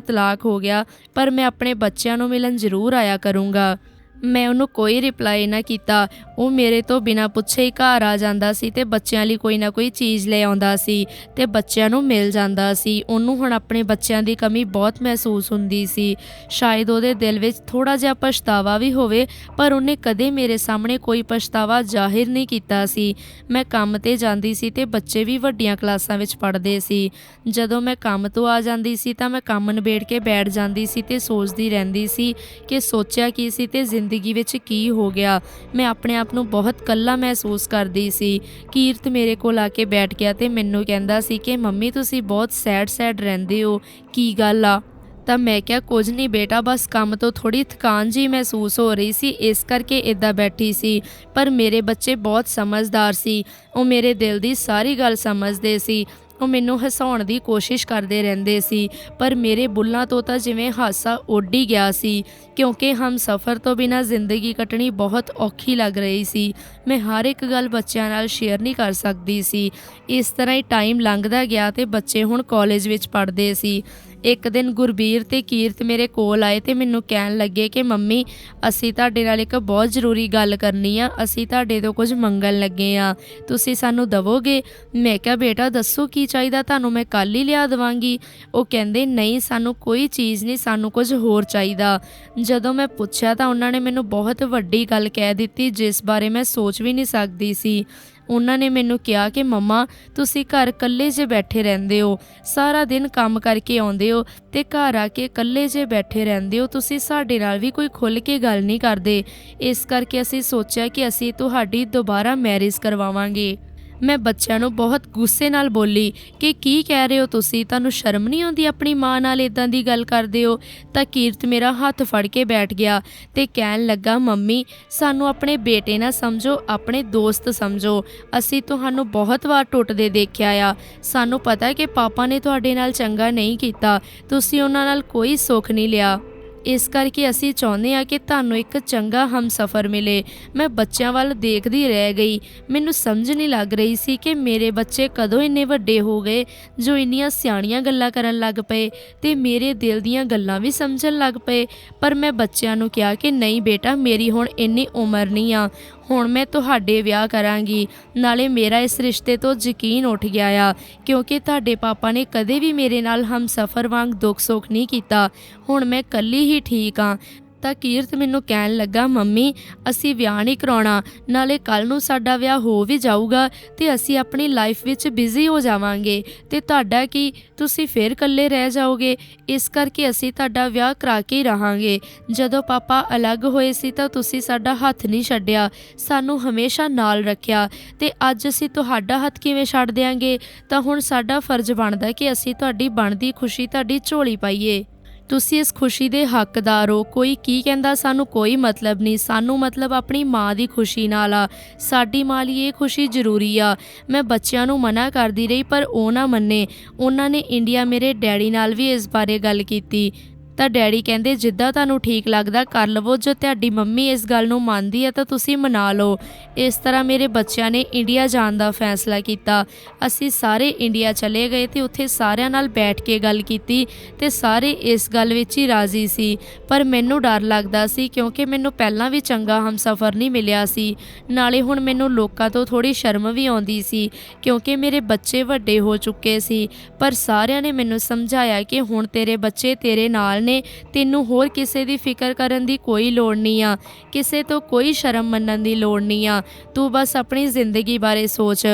ਤਲਾਕ ਹੋ ਗਿਆ, ਪਰ ਮੈਂ ਆਪਣੇ ਬੱਚਿਆਂ ਨੂੰ ਮਿਲਣ ਜ਼ਰੂਰ ਆਇਆ ਕਰੂੰਗਾ। ਮੈਂ ਉਹਨੂੰ ਕੋਈ ਰਿਪਲਾਈ ਨਾ ਕੀਤਾ। ਉਹ ਮੇਰੇ ਤੋਂ ਬਿਨਾਂ ਪੁੱਛੇ ਹੀ ਘਰ ਆ ਜਾਂਦਾ ਸੀ ਤੇ ਬੱਚਿਆਂ ਲਈ ਕੋਈ ਨਾ ਕੋਈ ਚੀਜ਼ ਲੈ ਆਉਂਦਾ ਸੀ ਤੇ ਬੱਚਿਆਂ ਨੂੰ ਮਿਲ ਜਾਂਦਾ ਸੀ। ਉਹਨੂੰ ਹੁਣ ਆਪਣੇ ਬੱਚਿਆਂ ਦੀ ਕਮੀ ਬਹੁਤ ਮਹਿਸੂਸ ਹੁੰਦੀ ਸੀ। ਸ਼ਾਇਦ ਉਹਦੇ ਦਿਲ ਵਿੱਚ ਥੋੜਾ ਜਿਹਾ ਪਛਤਾਵਾ ਵੀ ਹੋਵੇ, ਪਰ ਉਹਨੇ ਕਦੇ ਮੇਰੇ ਸਾਹਮਣੇ ਕੋਈ ਪਛਤਾਵਾ ਜ਼ਾਹਿਰ ਨਹੀਂ ਕੀਤਾ ਸੀ। ਮੈਂ ਕੰਮ ਤੇ ਜਾਂਦੀ ਸੀ ਤੇ ਬੱਚੇ ਵੀ ਵੱਡੀਆਂ ਕਲਾਸਾਂ ਵਿੱਚ ਪੜ੍ਹਦੇ ਸੀ। ਜਦੋਂ ਮੈਂ ਕੰਮ ਤੋਂ ਆ ਜਾਂਦੀ ਸੀ ਤਾਂ ਮੈਂ ਕੰਮ ਨਿਬੇੜ ਕੇ ਬੈਠ ਜਾਂਦੀ ਸੀ ਤੇ ਸੋਚਦੀ ਰਹਿੰਦੀ ਸੀ ਕਿ ਸੋਚਿਆ ਕੀ ਸੀ ਤੇ ਜ਼ਿੰਦਗੀ ਜ਼ਿੰਦਗੀ ਵਿੱਚ ਕੀ ਹੋ ਗਿਆ? ਮੈਂ ਆਪਣੇ ਆਪ ਨੂੰ ਬਹੁਤ ਕੱਲਾ ਮਹਿਸੂਸ ਕਰਦੀ ਸੀ। ਕੀਰਤ ਮੇਰੇ ਕੋਲ ਆ ਕੇ ਬੈਠ ਗਿਆ ਤੇ ਮੈਨੂੰ ਕਹਿੰਦਾ ਸੀ ਕਿ, ਮੰਮੀ, ਤੁਸੀਂ ਬਹੁਤ ਸੈਡ ਸੈਡ ਰਹਿੰਦੇ ਹੋ। ਕੀ ਗੱਲ ਆ? ਤਾਂ ਮੈਂ ਕਿਹਾ, ਕੁਝ ਨਹੀਂ ਬੇਟਾ, ਬਸ ਕੰਮ ਤੋਂ ਥੋੜੀ ਥਕਾਨ ਜੀ ਮਹਿਸੂਸ ਹੋ ਰਹੀ ਸੀ, ਇਸ ਕਰਕੇ ਇਦਾਂ ਬੈਠੀ ਸੀ। ਪਰ ਮੇਰੇ ਬੱਚੇ ਬਹੁਤ ਸਮਝਦਾਰ ਸੀ। ਉਹ ਮੇਰੇ ਦਿਲ ਦੀ ਸਾਰੀ ਗੱਲ ਸਮਝਦੇ ਸੀ। ਉਹ ਮੈਨੂੰ ਹਸਾਉਣ ਦੀ ਕੋਸ਼ਿਸ਼ ਕਰਦੇ ਰਹਿੰਦੇ ਸੀ, ਪਰ ਮੇਰੇ ਬੁੱਲਾਂ ਤੋਂ ਤਾਂ ਜਿਵੇਂ ਹਾਸਾ ਉੱਡ ਹੀ ਗਿਆ ਸੀ, ਕਿਉਂਕਿ ਹਮ ਸਫ਼ਰ ਤੋਂ ਬਿਨਾ ਜ਼ਿੰਦਗੀ ਕੱਟਣੀ ਬਹੁਤ ਔਖੀ ਲੱਗ ਰਹੀ ਸੀ। ਮੈਂ ਹਰ ਇੱਕ ਗੱਲ ਬੱਚਿਆਂ ਨਾਲ ਸ਼ੇਅਰ ਨਹੀਂ ਕਰ ਸਕਦੀ ਸੀ। ਇਸ ਤਰ੍ਹਾਂ ਹੀ ਟਾਈਮ ਲੰਘਦਾ ਗਿਆ ਤੇ ਬੱਚੇ ਹੁਣ ਕਾਲਜ ਵਿੱਚ ਪੜ੍ਹਦੇ ਸੀ। ਇੱਕ ਦਿਨ ਗੁਰਬੀਰ ਤੇ ਕੀਰਤ ਮੇਰੇ ਕੋਲ ਆਏ ਤੇ ਮੈਨੂੰ ਕਹਿਣ ਲੱਗੇ ਕਿ ਮੰਮੀ, ਅਸੀਂ ਤੁਹਾਡੇ ਨਾਲ ਇੱਕ ਬਹੁਤ ਜ਼ਰੂਰੀ ਗੱਲ ਕਰਨੀ ਆ, ਅਸੀਂ ਤੁਹਾਡੇ ਤੋਂ ਕੁਝ ਮੰਗਣ ਲੱਗੇ ਆ। ਤੁਸੀਂ ਸਾਨੂੰ ਦਵੋਗੇ? ਮੈਂ ਕਿਹਾ, ਬੇਟਾ, ਦੱਸੋ ਕੀ ਚਾਹੀਦਾ? ਤੁਹਾਨੂੰ ਮੈਂ ਕੱਲ ਹੀ ਲਿਆ ਦਵਾਂਗੀ। ਉਹ ਕਹਿੰਦੇ, ਨਹੀਂ, ਸਾਨੂੰ ਕੋਈ ਚੀਜ਼ ਨਹੀਂ, ਸਾਨੂੰ ਕੁਝ ਹੋਰ ਚਾਹੀਦਾ। ਜਦੋਂ ਮੈਂ ਪੁੱਛਿਆ ਤਾਂ ਉਹਨਾਂ ਨੇ ਮੈਨੂੰ ਬਹੁਤ ਵੱਡੀ ਗੱਲ ਕਹਿ ਦਿੱਤੀ, ਜਿਸ ਬਾਰੇ ਮੈਂ ਸੋਚ ਵੀ ਨਹੀਂ ਸਕਦੀ ਸੀ। ਉਹਨਾਂ ਨੇ ਮੈਨੂੰ ਕਿਹਾ ਕਿ, ਮੰਮਾ, ਤੁਸੀਂ ਘਰ ਇਕੱਲੇ 'ਜੇ ਬੈਠੇ ਰਹਿੰਦੇ ਹੋ, ਸਾਰਾ ਦਿਨ ਕੰਮ ਕਰਕੇ ਆਉਂਦੇ ਹੋ ਤੇ ਘਰ ਆ ਕੇ ਇਕੱਲੇ 'ਜੇ ਬੈਠੇ ਰਹਿੰਦੇ ਹੋ, ਤੁਸੀਂ ਸਾਡੇ ਨਾਲ ਵੀ ਕੋਈ ਖੁੱਲ ਕੇ ਗੱਲ ਨਹੀਂ ਕਰਦੇ। ਇਸ ਕਰਕੇ ਅਸੀਂ ਸੋਚਿਆ ਕਿ ਅਸੀਂ ਤੁਹਾਡੀ ਦੁਬਾਰਾ ਮੈਰਿਜ ਕਰਵਾਵਾਂਗੇ। ਮੈਂ ਬੱਚਿਆਂ ਨੂੰ ਬਹੁਤ ਗੁੱਸੇ ਨਾਲ ਬੋਲੀ ਕਿ ਕੀ ਕਹਿ ਰਹੇ ਹੋ ਤੁਸੀਂ? ਤੁਹਾਨੂੰ ਸ਼ਰਮ ਨਹੀਂ ਆਉਂਦੀ ਆਪਣੀ ਮਾਂ ਨਾਲ ਇਦਾਂ ਦੀ ਗੱਲ ਕਰਦੇ ਹੋ? ਤਾਂ ਕੀਰਤ ਮੇਰਾ ਹੱਥ ਫੜ ਕੇ ਬੈਠ ਗਿਆ ਤੇ ਕਹਿਣ ਲੱਗਾ, ਮੰਮੀ, ਸਾਨੂੰ ਆਪਣੇ ਬੇਟੇ ਨਾ ਸਮਝੋ, ਆਪਣੇ ਦੋਸਤ ਸਮਝੋ। ਅਸੀਂ ਤੁਹਾਨੂੰ ਬਹੁਤ ਵਾਰ ਟੁੱਟਦੇ ਦੇਖਿਆ ਆ। ਸਾਨੂੰ ਪਤਾ ਕਿ ਪਾਪਾ ਨੇ ਤੁਹਾਡੇ ਨਾਲ ਚੰਗਾ ਨਹੀਂ ਕੀਤਾ। ਤੁਸੀਂ ਉਹਨਾਂ ਨਾਲ ਕੋਈ ਸੁੱਖ ਨਹੀਂ ਲਿਆ। ਇਸ ਕਰਕੇ ਅਸੀਂ ਚਾਹੁੰਦੇ ਹਾਂ ਕਿ ਤੁਹਾਨੂੰ ਇੱਕ ਚੰਗਾ ਹਮਸਫਰ ਮਿਲੇ। ਮੈਂ ਬੱਚਿਆਂ ਵੱਲ ਦੇਖਦੀ ਰਹਿ ਗਈ। ਮੈਨੂੰ ਸਮਝ ਨਹੀਂ ਲੱਗ ਰਹੀ ਸੀ ਕਿ ਮੇਰੇ ਬੱਚੇ ਕਦੋਂ ਇੰਨੇ ਵੱਡੇ ਹੋ ਗਏ, ਜੋ ਇੰਨੀਆਂ ਸਿਆਣੀਆਂ ਗੱਲਾਂ ਕਰਨ ਲੱਗ ਪਏ ਤੇ ਮੇਰੇ ਦਿਲ ਦੀਆਂ ਗੱਲਾਂ ਵੀ ਸਮਝਣ ਲੱਗ ਪਏ। ਪਰ ਮੈਂ ਬੱਚਿਆਂ ਨੂੰ ਕਿਹਾ ਕਿ ਨਹੀਂ ਬੇਟਾ, ਮੇਰੀ ਹੁਣ ਇੰਨੀ ਉਮਰ ਨਹੀਂ ਆ। ਹੁਣ ਮੈਂ ਤੁਹਾਡੇ ਵਿਆਹ ਕਰਾਂਗੀ। ਨਾਲੇ ਮੇਰਾ ਇਸ ਰਿਸ਼ਤੇ ਤੋਂ ਯਕੀਨ ਉੱਠ ਗਿਆ ਆ, ਕਿਉਂਕਿ ਤੁਹਾਡੇ ਪਾਪਾ ਨੇ ਕਦੇ ਵੀ ਮੇਰੇ ਨਾਲ ਹਮਸਫਰ ਵਾਂਗ ਦੁੱਖ ਸੁੱਖ ਨਹੀਂ ਕੀਤਾ। ਹੁਣ ਮੈਂ ਕੱਲੀ ਹੀ ਠੀਕ ਆ। ਤਾਂ ਕੀਰਤ ਮੈਨੂੰ ਕਹਿਣ ਲੱਗਾ, ਮੰਮੀ, ਅਸੀਂ ਵਿਆਹ ਨਹੀਂ ਕਰਾਉਣਾ, ਨਾਲੇ ਕੱਲ ਨੂੰ ਸਾਡਾ ਵਿਆਹ ਹੋ ਵੀ ਜਾਊਗਾ ਤੇ ਅਸੀਂ ਆਪਣੀ ਲਾਈਫ ਵਿੱਚ ਬਿਜ਼ੀ ਹੋ ਜਾਵਾਂਗੇ। ਤੇ ਤੁਹਾਡਾ ਕੀ, ਤੁਸੀਂ ਫੇਰ ਇਕੱਲੇ ਰਹਿ ਜਾਓਗੇ? ਇਸ ਕਰਕੇ ਅਸੀਂ ਤੁਹਾਡਾ ਵਿਆਹ ਕਰਾ ਕੇ ਰਹਾਂਗੇ। ਜਦੋਂ ਪਾਪਾ ਅਲੱਗ ਹੋਏ ਸੀ ਤਾਂ ਤੁਸੀਂ ਸਾਡਾ ਹੱਥ ਨਹੀਂ ਛੱਡਿਆ, ਸਾਨੂੰ ਹਮੇਸ਼ਾ ਨਾਲ ਰੱਖਿਆ। ਤੇ ਅੱਜ ਅਸੀਂ ਤੁਹਾਡਾ ਹੱਥ ਕਿਵੇਂ ਛੱਡ ਦਿਆਂਗੇ? ਤਾਂ ਹੁਣ ਸਾਡਾ ਫਰਜ਼ ਬਣਦਾ ਕਿ ਅਸੀਂ ਤੁਹਾਡੀ ਬਣਦੀ ਖੁਸ਼ੀ, ਤੁਹਾਡੀ ਝੋਲੀ ਪਾਈਏ। ਤੁਸੀਂ ਇਸ ਖੁਸ਼ੀ ਦੇ ਹੱਕਦਾਰ ਹੋ। ਕੋਈ ਕੀ ਕਹਿੰਦਾ, ਸਾਨੂੰ ਕੋਈ ਮਤਲਬ ਨਹੀਂ। ਸਾਨੂੰ ਮਤਲਬ ਆਪਣੀ ਮਾਂ ਦੀ ਖੁਸ਼ੀ ਨਾਲ ਆ। ਸਾਡੀ ਮਾਂ ਲਈ ਇਹ ਖੁਸ਼ੀ ਜ਼ਰੂਰੀ ਆ। ਮੈਂ ਬੱਚਿਆਂ ਨੂੰ ਮਨਾ ਕਰਦੀ ਰਹੀ, ਪਰ ਉਹ ਨਾ ਮੰਨੇ। ਉਹਨਾਂ ਨੇ ਇੰਡੀਆ ਮੇਰੇ ਡੈਡੀ ਨਾਲ ਵੀ ਇਸ ਬਾਰੇ ਗੱਲ ਕੀਤੀ। ਤਾਂ ਡੈਡੀ ਕਹਿੰਦੇ, ਜਿੱਦਾਂ ਤੁਹਾਨੂੰ ਠੀਕ ਲੱਗਦਾ, ਕਰ ਲਵੋ। ਜੇ ਤੁਹਾਡੀ ਮੰਮੀ ਇਸ ਗੱਲ ਨੂੰ ਮੰਨਦੀ ਹੈ, ਤਾਂ ਤੁਸੀਂ ਮਨਾ ਲਓ। ਇਸ ਤਰ੍ਹਾਂ ਮੇਰੇ ਬੱਚਿਆਂ ਨੇ ਇੰਡੀਆ ਜਾਣ ਦਾ ਫੈਸਲਾ ਕੀਤਾ। ਅਸੀਂ ਸਾਰੇ ਇੰਡੀਆ ਚਲੇ ਗਏ ਤੇ ਉੱਥੇ ਸਾਰਿਆਂ ਨਾਲ ਬੈਠ ਕੇ ਗੱਲ ਕੀਤੀ ਤੇ ਸਾਰੇ ਇਸ ਗੱਲ ਵਿੱਚ ਹੀ ਰਾਜ਼ੀ ਸੀ। ਪਰ ਮੈਨੂੰ ਡਰ ਲੱਗਦਾ ਸੀ, ਕਿਉਂਕਿ ਮੈਨੂੰ ਪਹਿਲਾਂ ਵੀ ਚੰਗਾ ਹਮਸਫਰ ਨਹੀਂ ਮਿਲਿਆ ਸੀ। ਨਾਲੇ ਹੁਣ ਮੈਨੂੰ ਲੋਕਾਂ ਤੋਂ ਥੋੜੀ ਸ਼ਰਮ ਵੀ ਆਉਂਦੀ ਸੀ, ਕਿਉਂਕਿ ਮੇਰੇ ਬੱਚੇ ਵੱਡੇ ਹੋ ਚੁੱਕੇ ਸੀ। ਪਰ ਸਾਰਿਆਂ ਨੇ ਮੈਨੂੰ ਸਮਝਾਇਆ ਕਿ ਹੁਣ ਤੇਰੇ ਬੱਚੇ ਤੇਰੇ ਨਾਲ ਨੇ। ਤੈਨੂੰ ਹੋਰ ਕਿਸੇ ਦੀ ਫਿਕਰ ਕਰਨ ਦੀ ਕੋਈ ਲੋੜ ਨਹੀਂ ਆ। ਕਿਸੇ ਤੋਂ ਕੋਈ ਸ਼ਰਮ ਮੰਨਣ ਦੀ ਲੋੜ ਨਹੀਂ ਆ। ਤੂੰ ਬਸ ਆਪਣੀ ਜ਼ਿੰਦਗੀ ਬਾਰੇ ਸੋਚ।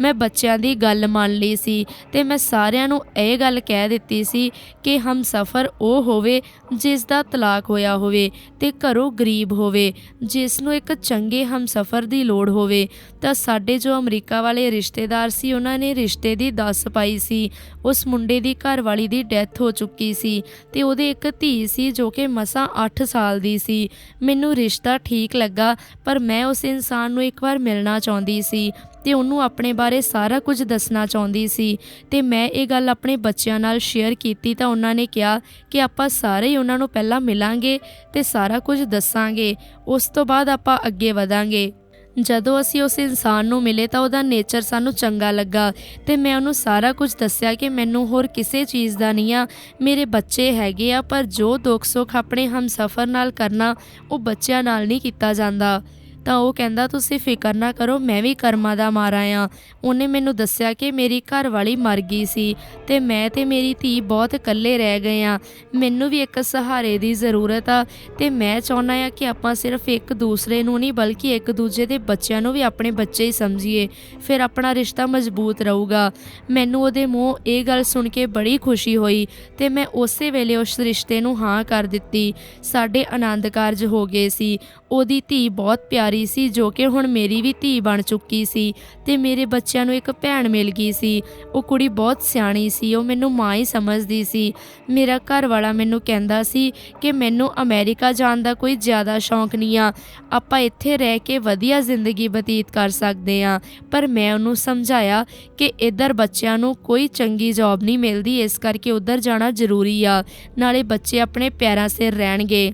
ਮੈਂ ਬੱਚਿਆਂ ਦੀ ਗੱਲ ਮੰਨ ਲਈ ਸੀ ਤੇ ਮੈਂ ਸਾਰਿਆਂ ਨੂੰ ਇਹ ਗੱਲ ਕਹਿ ਦਿੱਤੀ ਸੀ ਕਿ ਹਮਸਫਰ ਉਹ ਹੋਵੇ ਜਿਸ ਦਾ ਤਲਾਕ ਹੋਇਆ ਹੋਵੇ ਤੇ ਘਰੋਂ ਗਰੀਬ ਹੋਵੇ, ਜਿਸ ਨੂੰ ਇੱਕ ਚੰਗੇ ਹਮਸਫਰ ਦੀ ਲੋੜ ਹੋਵੇ। ਤਾਂ ਸਾਡੇ ਜੋ ਅਮਰੀਕਾ ਵਾਲੇ ਰਿਸ਼ਤੇਦਾਰ ਸੀ, ਉਹਨਾਂ ਨੇ ਰਿਸ਼ਤੇ ਦੀ ਦੱਸ ਪਾਈ ਸੀ। ਉਸ ਮੁੰਡੇ ਦੀ ਘਰਵਾਲੀ ਦੀ ਡੈਥ ਹੋ ਚੁੱਕੀ ਸੀ ਤੇ ਉਹਦੇ ਇੱਕ ਧੀ ਸੀ ਜੋ ਕਿ ਮਸਾਂ 8 ਸਾਲ ਦੀ ਸੀ। ਮੈਨੂੰ ਰਿਸ਼ਤਾ ਠੀਕ ਲੱਗਾ, ਪਰ ਮੈਂ ਉਸ ਇਨਸਾਨ ਨੂੰ ਇੱਕ ਵਾਰ ਮਿਲਣਾ ਚਾਹੁੰਦੀ ਸੀ ਤੇ ਉਹਨੂੰ ਆਪਣੇ ਬਾਰੇ ਸਾਰਾ ਕੁਝ ਦੱਸਣਾ ਚਾਹੁੰਦੀ ਸੀ। ਤੇ ਮੈਂ ਇਹ ਗੱਲ ਆਪਣੇ ਬੱਚਿਆਂ ਨਾਲ ਸ਼ੇਅਰ ਕੀਤੀ ਤਾਂ ਉਹਨਾਂ ਨੇ ਕਿਹਾ ਕਿ ਆਪਾਂ ਸਾਰੇ ਹੀ ਉਹਨਾਂ ਨੂੰ ਪਹਿਲਾਂ ਮਿਲਾਂਗੇ ਤੇ ਸਾਰਾ ਕੁਝ ਦੱਸਾਂਗੇ, ਉਸ ਤੋਂ ਬਾਅਦ ਆਪਾਂ ਅੱਗੇ ਵਧਾਂਗੇ। ਜਦੋਂ ਅਸੀਂ ਉਸ ਇਨਸਾਨ ਨੂੰ ਮਿਲੇ ਤਾਂ ਉਹਦਾ ਨੇਚਰ ਸਾਨੂੰ ਚੰਗਾ ਲੱਗਾ ਤੇ ਮੈਂ ਉਹਨੂੰ ਸਾਰਾ ਕੁਝ ਦੱਸਿਆ ਕਿ ਮੈਨੂੰ ਹੋਰ ਕਿਸੇ ਚੀਜ਼ ਦਾ ਨਹੀਂ ਆ, ਮੇਰੇ ਬੱਚੇ ਹੈਗੇ ਆ, ਪਰ ਜੋ ਦੁੱਖ ਸੁੱਖ ਆਪਣੇ ਹਮਸਫਰ ਨਾਲ ਕਰਨਾ ਉਹ ਬੱਚਿਆਂ ਨਾਲ ਨਹੀਂ ਕੀਤਾ ਜਾਂਦਾ। ਤਾਂ ਉਹ ਕਹਿੰਦਾ, ਤੁਸੀਂ ਫਿਕਰ ਨਾ ਕਰੋ, ਮੈਂ ਵੀ ਕਰਮਾਂ ਦਾ ਮਾਰਾ ਆ। ਉਹਨੇ ਮੈਨੂੰ ਦੱਸਿਆ ਕਿ ਮੇਰੀ ਘਰ ਵਾਲੀ ਮਰ ਗਈ ਸੀ ਤੇ ਮੈਂ ਤੇ ਮੇਰੀ ਧੀ ਬਹੁਤ ਇਕੱਲੇ ਰਹਿ ਗਏ ਆ। ਮੈਨੂੰ ਵੀ ਇੱਕ ਸਹਾਰੇ ਦੀ ਜ਼ਰੂਰਤ ਆ ਤੇ ਮੈਂ ਚਾਹੁੰਦਾ ਆ ਕਿ ਆਪਾਂ ਸਿਰਫ ਇੱਕ ਦੂਸਰੇ ਨੂੰ ਨਹੀਂ, ਬਲਕਿ ਇੱਕ ਦੂਜੇ ਦੇ ਬੱਚਿਆਂ ਨੂੰ ਵੀ ਆਪਣੇ ਬੱਚੇ ਹੀ ਸਮਝੀਏ। ਫਿਰ ਆਪਣਾ ਰਿਸ਼ਤਾ ਮਜ਼ਬੂਤ ਰਹੂਗਾ। ਮੈਨੂੰ ਉਹਦੇ ਮੂੰਹ ਇਹ ਗੱਲ ਸੁਣ ਕੇ ਬੜੀ ਖੁਸ਼ੀ ਹੋਈ ਤੇ ਮੈਂ ਉਸੇ ਵੇਲੇ ਉਸ ਰਿਸ਼ਤੇ ਨੂੰ ਹਾਂ ਕਰ ਦਿੱਤੀ। ਸਾਡੇ ਆਨੰਦ ਕਾਰਜ ਹੋ ਗਏ ਸੀ। ਉਹਦੀ ਧੀ ਬਹੁਤ ਪਿਆਰੀ ਸੀ ਜੋ ਕਿ ਹੁਣ ਮੇਰੀ ਵੀ ਧੀ ਬਣ ਚੁੱਕੀ ਸੀ ਤੇ ਮੇਰੇ ਬੱਚਿਆਂ ਨੂੰ ਇੱਕ ਭੈਣ ਮਿਲ ਗਈ ਸੀ। ਉਹ ਕੁੜੀ ਬਹੁਤ ਸਿਆਣੀ ਸੀ, ਉਹ ਮੈਨੂੰ ਮਾਂ ਹੀ ਸਮਝਦੀ ਸੀ। ਮੇਰਾ ਘਰ ਵਾਲਾ ਮੈਨੂੰ ਕਹਿੰਦਾ ਸੀ ਕਿ ਮੈਨੂੰ ਅਮਰੀਕਾ ਜਾਣ ਦਾ ਕੋਈ ਜ਼ਿਆਦਾ ਸ਼ੌਂਕ ਨਹੀਂ ਆ। ਆਪਾਂ ਇੱਥੇ ਰਹਿ ਕੇ ਵਧੀਆ ਜ਼ਿੰਦਗੀ ਬਤੀਤ ਕਰ ਸਕਦੇ ਆ। ਪਰ ਮੈਂ ਉਹਨੂੰ ਸਮਝਾਇਆ ਕਿ ਇੱਧਰ ਬੱਚਿਆਂ ਨੂੰ ਕੋਈ ਚੰਗੀ ਜੌਬ ਨਹੀਂ ਮਿਲਦੀ, ਇਸ ਕਰਕੇ ਉੱਧਰ ਜਾਣਾ ਜ਼ਰੂਰੀ ਆ। ਨਾਲੇ ਬੱਚੇ ਆਪਣੇ ਪੈਰਾਂ ਸਿਰ ਰਹਿਣਗੇ।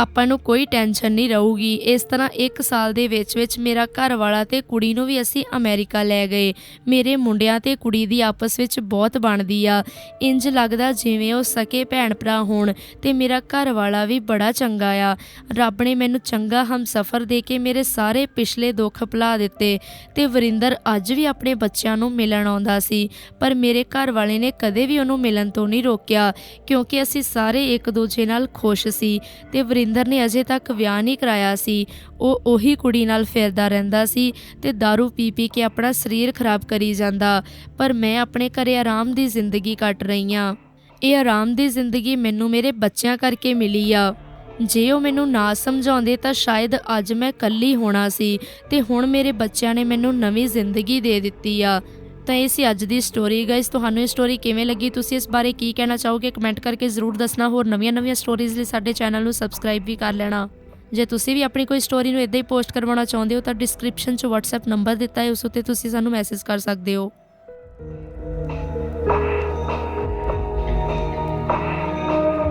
ਆਪਾਂ ਨੂੰ ਕੋਈ ਟੈਨਸ਼ਨ ਨਹੀਂ ਰਹੂਗੀ। ਇਸ ਤਰ੍ਹਾਂ 1 ਸਾਲ ਦੇ ਵਿੱਚ ਵਿੱਚ ਮੇਰਾ ਘਰ ਵਾਲਾ ਤੇ ਕੁੜੀ ਨੂੰ ਵੀ ਅਸੀਂ ਅਮਰੀਕਾ ਲੈ ਗਏ। ਮੇਰੇ ਮੁੰਡਿਆਂ ਤੇ ਕੁੜੀ ਦੀ ਆਪਸ ਵਿੱਚ ਬਹੁਤ ਬਣਦੀ ਆ। ਇੰਜ ਲੱਗਦਾ ਜਿਵੇਂ ਉਹ ਸਕੇ ਭੈਣ ਭਰਾ ਹੋਣ ਤੇ ਮੇਰਾ ਘਰ ਵਾਲਾ ਵੀ ਬੜਾ ਚੰਗਾ ਆ। ਰੱਬ ਨੇ ਮੈਨੂੰ ਚੰਗਾ ਹਮਸਫਰ ਦੇ ਕੇ ਮੇਰੇ ਸਾਰੇ ਪਿਛਲੇ ਦੁੱਖ ਭੁਲਾ ਦਿੱਤੇ ਤੇ ਵਰਿੰਦਰ ਅੱਜ ਵੀ ਆਪਣੇ ਬੱਚਿਆਂ ਨੂੰ ਮਿਲਣ ਆਉਂਦਾ ਸੀ। ਪਰ ਮੇਰੇ ਘਰ ਵਾਲੇ ਨੇ ਕਦੇ ਵੀ ਉਹਨੂੰ ਮਿਲਣ ਤੋਂ ਨਹੀਂ ਰੋਕਿਆ, ਕਿਉਂਕਿ ਅਸੀਂ ਸਾਰੇ ਇੱਕ ਦੂਜੇ ਨਾਲ ਖੁਸ਼ ਸੀ ਤੇ ਵਰਿੰਦਰ ਨੇ ਅਜੇ ਤੱਕ ਵਿਆਹ ਨਹੀਂ ਕਰਾਇਆ ਸੀ। ਉਹ ਉਹੀ ਕੁੜੀ ਨਾਲ ਫਿਰਦਾ ਰਹਿੰਦਾ ਸੀ ਤੇ दारू ਪੀ ਪੀ ਕੇ ਆਪਣਾ ਸਰੀਰ ਖਰਾਬ ਕਰੀ ਜਾਂਦਾ। ਪਰ ਮੈਂ ਆਪਣੇ ਘਰੇ ਆਰਾਮ ਦੀ ਜ਼ਿੰਦਗੀ ਕੱਟ ਰਹੀ ਹਾਂ। ਇਹ ਆਰਾਮ ਦੀ ਜ਼ਿੰਦਗੀ ਮੈਨੂੰ ਮੇਰੇ ਬੱਚਿਆਂ ਕਰਕੇ ਮਿਲੀ ਆ। ਜੇ ਉਹ ਮੈਨੂੰ ਨਾ ਸਮਝਾਉਂਦੇ ਤਾਂ ਸ਼ਾਇਦ ਅੱਜ ਮੈਂ ਇਕੱਲੀ ਹੋਣਾ ਸੀ ਤੇ ਹੁਣ ਮੇਰੇ ਬੱਚਿਆਂ ਨੇ ਮੈਨੂੰ ਨਵੀਂ ਜ਼ਿੰਦਗੀ ਦੇ ਦਿੱਤੀ ਆ। ਤਾਂ ਇਹ ਸੀ ਅੱਜ ਦੀ ਸਟੋਰੀ ਗਾਇਸ ਤੁਹਾਨੂੰ ਇਹ ਸਟੋਰੀ ਕਿਵੇਂ ਲੱਗੀ? ਤੁਸੀਂ ਇਸ ਬਾਰੇ ਕੀ ਕਹਿਣਾ ਚਾਹੋਗੇ? ਕਮੈਂਟ ਕਰਕੇ ਜ਼ਰੂਰ ਦੱਸਣਾ। ਹੋਰ ਨਵੀਆਂ-ਨਵੀਆਂ ਸਟੋਰੀਜ਼ ਲਈ ਸਾਡੇ ਚੈਨਲ ਨੂੰ ਸਬਸਕ੍ਰਾਈਬ ਵੀ ਕਰ ਲੈਣਾ। ਜੇ ਤੁਸੀਂ ਵੀ ਆਪਣੀ ਕੋਈ ਸਟੋਰੀ ਨੂੰ ਇਦਾਂ ਹੀ ਪੋਸਟ ਕਰਵਾਉਣਾ ਚਾਹੁੰਦੇ ਹੋ, ਤਾਂ ਡਿਸਕ੍ਰਿਪਸ਼ਨ 'ਚ WhatsApp ਨੰਬਰ ਦਿੱਤਾ ਹੈ। ਉਸ ਉੱਤੇ ਤੁਸੀਂ ਸਾਨੂੰ ਮੈਸੇਜ ਕਰ ਸਕਦੇ ਹੋ।